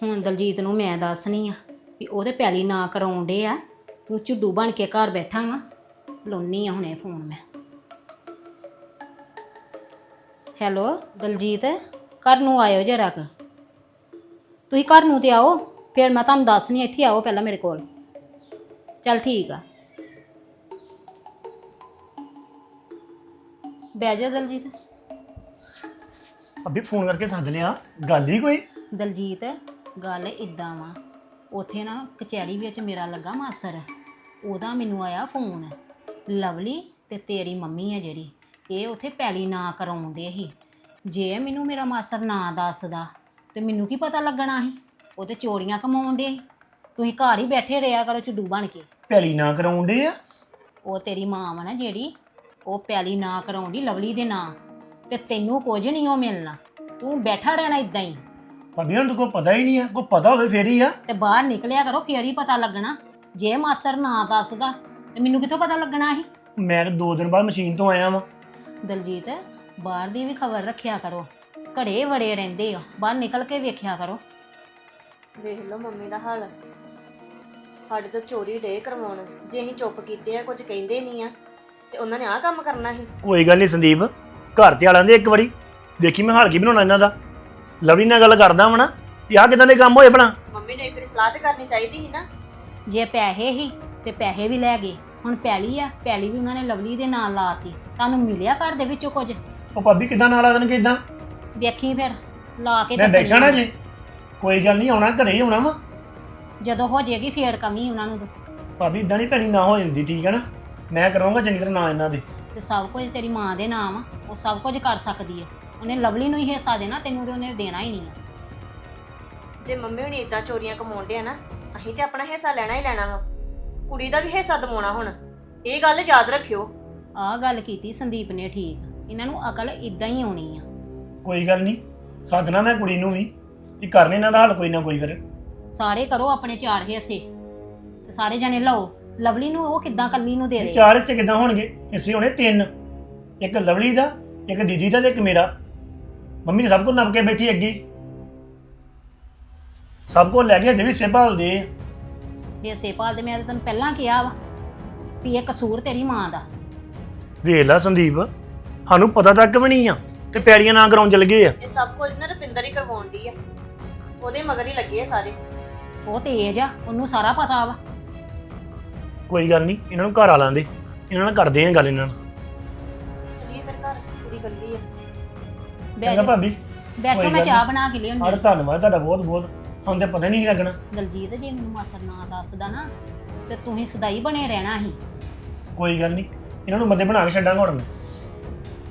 ਹੁਣ ਦਲਜੀਤ ਨੂੰ ਮੈਂ ਦੱਸਣੀ ਆ ਵੀ ਉਹਦੇ ਪਹਿਲੀ ਨਾਂ ਕਰਾਉਣ ਡੇ ਆ। ਤੂੰ ਝੁੱਡੂ ਬਣ ਕੇ ਘਰ ਬੈਠਾ ਵਾ। ਲਾਉਣੀ ਆ ਹੁਣੇ ਫੋਨ ਮੈਂ। ਹੈਲੋ ਦਲਜੀਤ ਘਰ ਨੂੰ ਆਇਓ ਜਰਾ ਕੁ। ਤੁਸੀਂ ਘਰ ਨੂੰ ਤੇ ਆਓ ਫਿਰ ਮੈਂ ਤੁਹਾਨੂੰ ਦੱਸਣੀ ਇੱਥੇ ਆਓ ਪਹਿਲਾਂ ਮੇਰੇ ਕੋਲ। ਚੱਲ ਠੀਕ ਆ। ਬਹਿ ਜਾ ਦਲਜੀਤ। ਭਾਬੀ ਫੋਨ ਕਰਕੇ ਸੱਦ ਲਿਆ। ਗੱਲ ਹੀ ਕੋਈ? ਦਲਜੀਤ ਗੱਲ ਇਦਾਂ ਵਾ। ਉਥੇ ਨਾ ਕਚਹਿਰੀ ਵਿੱਚ ਮੇਰਾ ਲੱਗਾ ਮਾਸਰ ਉਹਦਾ ਮੈਨੂੰ ਆਇਆ ਫੋਨ। ਲਵਲੀ ਤੇ ਤੇਰੀ ਮੰਮੀ ਹੈ ਜਿਹੜੀ। ਇਹ ਉਥੇ ਪੈਲੀ ਨਾ ਕਰਾਉਂਦੇ ਸੀ। ਜੇ ਮੈਨੂੰ ਮੇਰਾ ਮਾਸਰ ਨਾ ਦੱਸਦਾ ਤੇ ਮੈਨੂੰ ਕੀ ਪਤਾ ਲੱਗਣਾ ਸੀ? ਉਹ ਤੇ ਚੋਰੀਆਂ ਕਮਾਉਂਦੇ ਸੀ। ਤੁਸੀਂ ਘਰ ਹੀ ਬੈਠੇ ਰਿਹਾ ਕਰੋ ਚੁੱਡੂ ਬਣ ਕੇ। ਪੈਲੀ ਨਾ ਕਰਾਉਂਦੇ ਆ? ਉਹ ਤੇਰੀ ਮਾਂ ਵਾ ਨਾ ਜਿਹੜੀ ਉਹ ਪੈਲੀ ਨਾ ਕਰਾਉਂਦੀ ਲਵਲੀ ਦੇ ਨਾਂ। ਤੇ ਤੈਨੂੰ ਕੁਝ ਨਹੀਂ ਉਹ ਮਿਲਣਾ। ਤੂੰ ਬੈਠਾ ਰਹਿਣਾ ਇਦਾਂ ਹੀ। ਭਾਬੀ ਹੁਣ ਤਾਂ ਕੋਈ ਪਤਾ ਹੀ ਨਹੀਂ ਆ। ਕੋਈ ਪਤਾ ਹੋਵੇ ਫੇਰ ਹੀ ਆ। ਤੇ ਬਾਹਰ ਨਿਕਲਿਆ ਕਰੋ ਫੇਰ ਹੀ ਪਤਾ ਲੱਗਣਾ। ਜੇ ਮਾਸਰ ਨਾ ਦੱਸਦਾ ਤੇ ਮੈਨੂੰ ਕਿੱਥੋਂ ਪਤਾ ਲੱਗਣਾ ਸੀ? ਮੈਂ ਤਾਂ ਦੋ ਦਿਨ ਬਾਅਦ ਮਸ਼ੀਨ ਤੋਂ ਆਇਆ ਵਾਂ। ਦਲਜੀਤ ਬਾਹਰ ਦੀ ਵੀ ਖਬਰ ਰੱਖਿਆ ਕਰੋ। ਘੜੇ ਵੜੇ ਰਹਿੰਦੇ ਆ। ਬਾਹਰ ਨਿਕਲ ਕੇ ਵੇਖਿਆ ਕਰੋ। ਵੇਖ ਲਓ ਮੰਮੀ ਦਾ ਹਾਲ। ਸਾਡੇ ਤੋਂ ਚੋਰੀ ਡੇ ਕਰਵਾਉਣ। ਜੇ ਅਸੀਂ ਚੁੱਪ ਕੀਤੇ ਆ ਕੁਝ ਕਹਿੰਦੇ ਨਹੀਂ ਆ ਤੇ ਉਹਨਾਂ ਨੇ ਆਹ ਕੰਮ ਕਰਨਾ ਸੀ। ਕੋਈ ਗੱਲ ਨਹੀਂ ਸੰਦੀਪ ਘਰ ਤੇ ਆਲਾਂ ਦੇ ਇੱਕ ਵਾਰੀ। ਦੇਖੀ ਮੈਂ ਹਾਲ ਕੀ ਬਣਾਉਣਾ ਇਹਨਾਂ ਦਾ। ਲਵਲੀ ਨਾਲ ਗੱਲ ਕਰਦਾ ਵਾਂ ਨਾ ਵੀ ਆਹ ਕਿਦਾਂ ਦੇ ਕੰਮ ਹੋਏ ਭਲਾ। ਮੰਮੀ ਨੂੰ ਇੱਕ ਵਾਰੀ ਸਲਾਹ ਤੇ ਕਰਨੀ ਚਾਹੀਦੀ ਸੀ ਨਾ। ਜੇ ਪੈਸੇ ਹੀ ਤੇ ਪੈਸੇ ਵੀ ਲੈ ਗਏ। ਹੁਣ ਪੈਲੀ ਆ ਪੈਲੀ ਵੀ ਉਹਨਾਂ ਨੇ ਲਵਲੀ ਦੇ ਨਾਂ ਲਾਤੀ। ਤੁਹਾਨੂੰ ਮਿਲਿਆ ਘਰ ਦੇ ਵਿੱਚੋਂ ਕੁਝ? ਉਹ ਭਾਬੀ ਕਿਦਾਂ ਨਾਲ ਆ ਦੇਣਗੇ ਇਦਾਂ ਵੇਖੀ ਫਿਰ ਲਾ ਕੇ ਮੈਂ ਦੱਸਣੀ ਬੈਠਾ ਨਾ ਆ। ਜੇ। ਕੋਈ ਗੱਲ ਨਹੀਂ ਆਉਣਾ ਘਰੇ ਹੀ ਆਉਣਾ ਵਾ। ਜਦੋਂ ਹੋ ਜਾਏਗੀ ਫੇਰ ਕਮੀ ਉਹਨਾਂ ਨੂੰ। ਭਾਬੀ ਇਦਾਂ ਨਹੀਂ ਪੈਣੀ ਨਾ ਹੋ ਜਾਂਦੀ ਠੀਕ ਹੈ ਨਾ? ਮੈਂ ਕਰਾਂਗਾ ਚੰਗੀ ਤਰ੍ਹਾਂ ਨਾ ਇਹਨਾਂ ਦੇ। ਤੇ ਸਭ ਕੁਝ ਤੇਰੀ ਮਾਂ ਦੇ ਨਾਮ ਆ ਉਹ ਸਭ ਕੁਝ ਕਰ ਸਕਦੀ ਹੈ ਉਹਨੇ ਲਵਲੀ ਨੂੰ ਹੀ ਹਿੱਸਾ ਦੇਣਾ ਤੈਨੂੰ ਤੇ ਉਹਨੇ ਦੇਣਾ ਹੀ ਨਹੀਂ ਆ। ਜੇ ਮੰਮੀ ਹੁਣੀ ਇਦਾਂ ਚੋਰੀਆਂ ਕਮਾਉਂਦੇ ਆ ਨਾ ਅਸੀਂ ਤੇ ਆਪਣਾ ਹਿੱਸਾ ਲੈਣਾ ਹੀ ਲੈਣਾ ਵਾ। ਕੁੜੀ ਦਾ ਵੀ ਹਿੱਸਾ ਦਵਾਉਣਾ ਹੁਣ। ਇਹ ਗੱਲ ਯਾਦ ਰੱਖਿਓ। ਆਹ ਗੱਲ ਕੀਤੀ ਸੰਦੀਪ ਨੇ ਠੀਕ। ਇਹਨਾਂ ਨੂੰ ਅਕਲ ਇਦਾਂ ਹੀ ਆਉਣੀ ਆ। ਕੋਈ ਗੱਲ ਨਹੀਂ। ਸਾਧਨਾ ਮੈਂ ਕੁੜੀ ਨੂੰ ਵੀ। ਕਿ ਕਰਨੇ ਦਾ ਹੱਲ ਕੋਈ ਨਾ ਕੋਈ ਫਿਰ ਸਾਰੇ ਕਰੋ ਆਪਣੇ ਚਾਰ ਹਿੱਸੇ। ਤੇ ਸਾਰੇ ਜਣੇ ਲਓ। ਲਵਲੀ ਨੂੰ ਉਹ ਕਿੱਦਾਂ ਕੱਲੀ ਨੂੰ ਦੇ ਦੇ? ਚਾਰ ਹਿੱਸੇ ਕਿੱਦਾਂ ਹੋਣਗੇ? ਹਿੱਸੇ ਹੋਣੇ ਤਿੰਨ। ਇੱਕ ਲਵਲੀ ਦਾ ਇੱਕ ਦੀਦੀ ਦਾ ਤੇ ਇੱਕ ਮੇਰਾ। ਮੰਮੀ ਨੇ ਸਭ ਕੁਝ ਨਪ ਕੇ ਬੈਠੀ ਅੱਗੇ। ਹੀ। ਸਭ ਕੁਝ ਲੈ ਗਿਆ ਜਿਵੇਂ ਸੇਭਾਲ ਦੇ ਆ। ਹਿੱਸੇ ਪਾਲ ਦੇ ਮੈਂ ਤਾਂ ਤੈਨੂੰ ਪਹਿਲਾਂ ਕਿਹਾ ਵਾ ਵੀ ਇਹ ਕਸੂਰ ਤੇਰੀ ਮਾਂ ਦਾ। ਵੇਖ ਲਾ ਸੰਦੀਪ ਸਾਨੂੰ ਪਤਾ ਤੱਕ ਵੀ ਨਹੀਂ ਆ ਤੇ ਪੈੜੀਆਂ ਨਾ ਕਰਾਉਣ ਚਲ ਗਏ ਆ। ਇਹ ਸਭ ਕੁਝ ਨਾ ਰੁਪਿੰਦਰ ਹੀ ਕਰਵਾਉਣ ਦੀ ਆ। ਉਹਦੇ ਮਗਰ ਹੀ ਲੱਗੇ ਆ ਸਾਰੇ। ਉਹ ਤੇਜ ਆ ਉਹਨੂੰ ਸਾਰਾ ਪਤਾ ਵਾ। ਕੋਈ ਗੱਲ ਨਹੀਂ ਇਹਨਾਂ ਨੂੰ ਘਰ ਆ ਲਾਂਦੇ। ਇਹਨਾਂ ਨਾਲ ਕਰਦੇ ਆ ਗੱਲ ਇਹਨਾਂ ਨਾਲ। ਚਲਿਏ ਫਿਰ ਘਰ ਕੁੜੀ ਗੱਲੀ ਆ। ਬਹਿ ਚੰਗਾ ਜਾ। ਭਾਬੀ ਬੈਠੋ ਕੋਈ ਮੈਂ ਗੱਲ ਚਾਹ। ਬਣਾ ਕੇ ਲਿਆਉਂਦੀ ਧੰਨਵਾਦ ਤੁਹਾਡਾ ਬਹੁਤ ਬਹੁਤ ਹੁਣ ਤੇ ਪਤਾ ਨਹੀਂ ਲੱਗਣਾ। ਦਲਜੀਤ ਜੇ ਮੈਨੂੰ ਮਾਸਰ ਨਾ ਦੱਸਦਾ ਨਾ ਤੇ ਤੁਸੀਂ ਸਦਾਈ ਬਣੇ ਰਹਿਣਾ ਸੀ। ਕੋਈ ਗੱਲ ਨਹੀਂ ਇਹਨਾਂ ਨੂੰ ਬੰਦੇ ਬਣਾ ਕੇ ਛੱਡਾਂਗਾ ਹੁਣ ਮੈਂ।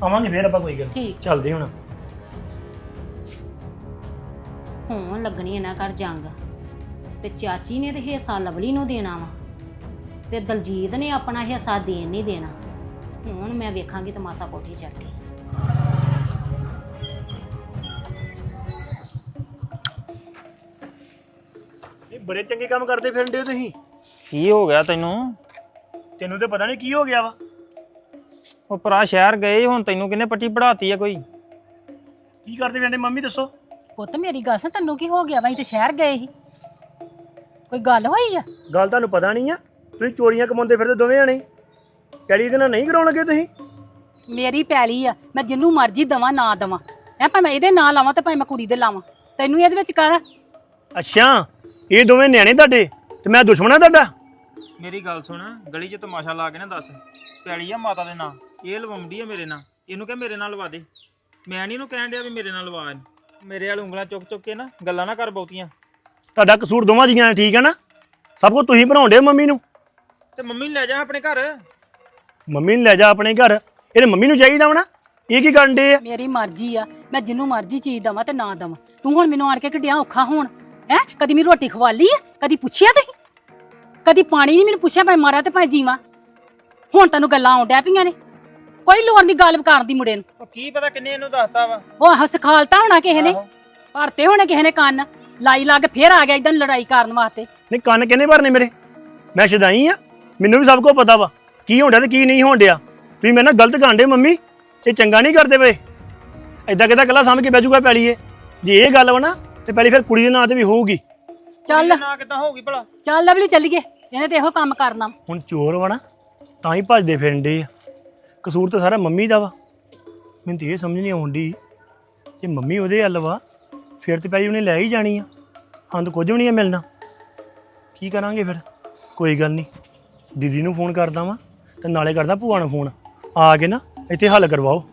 ਆਵਾਂਗੇ ਫੇਰ ਆਪਾਂ ਕੋਈ ਗੱਲ ਨੀ। ਠੀਕ। ਚੱਲਦੇ ਹੁਣ। ਹੋਣ ਲੱਗਣੀ ਇਹਨਾਂ ਘਰ ਜੰਗ। ਤੇ ਚਾਚੀ ਨੇ ਤੇ ਹਿੱਸਾ ਲਵਲੀ ਨੂੰ ਦੇਣਾ ਵਾ। ਤੇ ਦਲਜੀਤ ਨੇ ਆਪਣਾ ਹਿੱਸਾ ਦੇਣ ਨਹੀਂ ਦੇਣਾ। ਹੁਣ ਮੈਂ ਵੇਖਾਂਗੀ ਤਮਾਸਾ ਕੋਠੀ ਚੜ ਕੇ। ਇਹ ਬੜੇ ਚੰਗੇ ਕੰਮ ਕਰਦੇ ਫਿਰਦੇ ਹੋ ਤੁਸੀਂ। ਕੀ ਹੋ ਗਿਆ ਤੈਨੂੰ? ਤੈਨੂੰ ਤੇ ਪਤਾ ਨਹੀਂ ਕੀ ਹੋ ਗਿਆ ਵਾ। ਉਹ ਭਰਾ ਸ਼ਹਿਰ ਗਏ ਹੁਣ ਤੈਨੂੰ ਕਿਹਨੇ ਪੱਟੀ ਪੜਾਤੀ ਆ ਕੋਈ? ਕੀ ਕਰਦੇ ਫਿਰਦੇ ਮੰਮੀ ਦੱਸੋ। ਪੁੱਤ ਮੇਰੀ ਗੱਲ ਸੁਣ ਤੈਨੂੰ ਕੀ ਹੋ ਗਿਆ ਵਾ? ਅਸੀਂ ਤੇ ਸ਼ਹਿਰ ਗਏ ਸੀ। ਕੋਈ ਗੱਲ ਹੋਈ ਆ? ਗੱਲ ਤੁਹਾਨੂੰ ਪਤਾ ਨਹੀਂ ਆ ਤੁਸੀਂ ਚੋਰੀਆਂ ਕਮਾਉਂਦੇ ਫਿਰਦੇ ਦੋਵੇਂ ਜਣੇ। ਕਿਹੜੀ ਇਹਦੇ ਨਾਲ ਨਹੀਂ ਕਰਾਉਣ ਲੱਗੇ ਤੁਸੀਂ? ਮੇਰੀ ਪੈਲੀ ਆ ਮੈਂ ਜਿੰਨੂੰ ਮਰਜ਼ੀ ਦਵਾਂ ਨਾ ਦਵਾਂ। ਐ ਭਾਵੇਂ ਇਹਦੇ ਨਾਂ ਲਾਵਾਂ ਤੇ ਭਾਵੇਂ ਮੈਂ ਕੁੜੀ ਦੇ ਲਾਵਾਂ। ਤੈਨੂੰ ਇਹਦੇ ਵਿੱਚ ਕਾਹਦਾ? ਅੱਛਾ ਇਹ ਦੋਵੇਂ ਨਿਆਣੇ ਤੁਹਾਡੇ ਤੇ ਮੈਂ ਦੁਸ਼ਮਣਾ ਤੁਹਾਡਾ? ਮੇਰੀ ਗੱਲ ਸੁਣ ਗਲੀ 'ਚ ਤਮਾਸ਼ਾ ਲਾ ਕੇ ਨਾ ਦੱਸ। ਪੈਲੀ ਆ ਮਾਤਾ ਦੇ ਨਾਂ ਇਹ ਲਵਾਉਂਦੀ ਆ ਮੇਰੇ ਨਾਂ। ਇਹਨੂੰ ਕਹ ਮੇਰੇ ਨਾਲ ਲਵਾ ਦੇ। ਮੈਂ ਨਹੀਂ ਇਹਨੂੰ ਕਹਿਣ ਡਿਆ ਵੀ ਮੇਰੇ ਨਾਲ ਲਵਾ ਇਹਨੂੰ। ਮੇਰੇ ਵਾਲ ਉਂਗਲਾਂ ਚੁੱਕ ਚੁੱਕ ਕੇ ਨਾ ਗੱਲਾਂ ਨਾ ਕਰ ਬਹੁਤੀਆਂ। ਤੁਹਾਡਾ ਕਸੂਰ ਦੋਵਾਂ ਜੀਆਂ ਦਾ, ਠੀਕ ਹੈ ਨਾ? ਸਭ ਕੁਝ ਤੁਸੀਂ ਬਣਾਉਂਦੇ ਹੋ ਮੰਮੀ ਨੂੰ? ਤੇ ਮੰਮੀ ਨੂੰ ਲੈ ਜਾ ਆਪਣੇ ਘਰ। ਮੰਮੀ ਨੂੰ ਲੈ ਜਾ ਆਪਣੇ ਘਰ। ਇਹਨੇ ਮੰਮੀ ਨੂੰ ਚਾਹੀਦਾ ਵਾ ਨਾ? ਇਹ ਕੀ ਕਰਨ ਦੇ ਆ? ਮੇਰੀ ਮਰਜ਼ੀ ਆ। ਮੈਂ ਜਿੰਨੂੰ ਮਰਜ਼ੀ ਚੀਜ਼ ਦਵਾਂ ਤੇ ਨਾ ਦਵਾਂ। ਤੂੰ ਹੁਣ ਮੈਨੂੰ ਆਣ ਕੇ ਕਿੱਡਿਆ ਔਖਾ ਹੋਣ। ਹੈ? ਕਦੀ ਮੇਰੀ ਰੋਟੀ ਖਵਾਲੀ ਆ? ਕਦੀ ਪੁੱਛਿਆ ਤੁਸੀਂ? ਕਦੀ ਪਾਣੀ ਨਹੀਂ ਮੈਨੂੰ ਪੁੱਛਿਆ ਭਾਵੇਂ ਮਾਰਾ ਤੇ ਭਾਵੇਂ ਜੀਵਾਂ। ਹੁਣ ਤੈਨੂੰ ਗੱਲਾਂ ਆਉਣ ਡੈ ਪਈਆਂ ਨੇ। ਕੋਈ ਲੋੜ ਨਹੀਂ ਗੱਲ ਕਰਨ ਦੀ ਮੁੰਡੇ ਨੂੰ। ਉਹ ਕੀ ਪਤਾ ਕਿੰਨੇ ਇਹਨੂੰ ਦੱਸਤਾ ਵਾ? ਉਹ ਆਹ ਸਿਖਾਲਤਾ ਹੋਣਾ ਕਿਸੇ ਨੇ। ਭਰਤੇ ਹੋਣੇ ਕਿਸੇ ਨੇ ਕੰਨ। ਲਾਈ ਲਾ ਕੇ ਫੇਰ ਆ ਗਿਆ ਇਦਾਂ ਲੜਾਈ ਕਰਨ ਵਾਸਤੇ। ਨਹੀਂ ਕੰਨ ਕਿੰਨੇ ਭਰਨੇ ਮੇਰੇ? ਮੈਂ ਸ਼ਦਾਈ ਆ। ਮੈਨੂੰ ਵੀ ਸਭ ਕੁਝ ਪਤਾ ਵਾ। ਕੀ ਹੋਣ ਡਿਆ ਤੇ ਕੀ ਨਹੀਂ ਹੋਣ ਡਿਆ। ਤੁਸੀਂ ਮੇਰੇ ਨਾਲ ਗਲਤ ਕਾਂਡੇ ਮੰਮੀ। ਇਹ ਚੰਗਾ ਨਹੀਂ ਕਰਦੇ ਪਏ। ਐਦਾਂ ਕਿਦਾਂ ਕੱਲਾ ਸਾਂਭ ਕੇ ਬਹਿ ਜਾਊਗਾ ਪੈਲੀ ਇਹ? ਜੇ ਇਹ ਗੱਲ ਵਾ ਨਾ ਤੇ ਪੈਲੀ ਫਿਰ ਕੁੜੀ ਦੇ ਨਾਂ ਤੇ ਵੀ ਹੋਊਗੀ। ਚੱਲ। ਨਾ ਕਿਦਾਂ ਹੋਊਗੀ ਭਲਾ? ਚੱਲ ਲਵਲੀ ਚੱਲੀਏ। ਇਹਨੇ ਤੇ ਇਹੋ ਕੰਮ ਕਰਨਾ। ਹੁਣ ਚੋਰ ਵਾ ਨਾ ਤਾਂ ਹੀ ਭੱਜਦੇ ਫਿਰਦੇ ਆ। ਕਸੂਰ ਤਾਂ ਸਾਰਾ ਮੰਮੀ ਦਾ ਵਾ। ਮੈਨੂੰ ਤੇ ਇਹ ਸਮਝ ਨਹੀਂ ਆਉਂਦੀ ਜੇ ਮੰਮੀ ਉਹਦੇ ਹੱਲ ਵਾ ਫਿਰ ਤੇ ਪੈਲੀ ਉਹਨੇ ਲੈ ਹੀ ਜਾਣੀ ਆ। ਹਾਂ ਤਾਂ ਕੁਝ ਵੀ ਨਹੀਂ ਆ ਮਿਲਣਾ। ਕੀ ਕਰਾਂਗੇ ਫਿਰ? ਕੋਈ ਗੱਲ ਨਹੀਂ। ਦੀਦੀ ਨੂੰ ਫੋਨ ਕਰਦਾ ਵਾਂ ਤੇ ਨਾਲੇ ਕਰਦਾ ਭੂਆ ਨੂੰ ਫੋਨ। ਆ ਕੇ ਨਾ ਇੱਥੇ ਹੱਲ ਕਰਵਾਓ।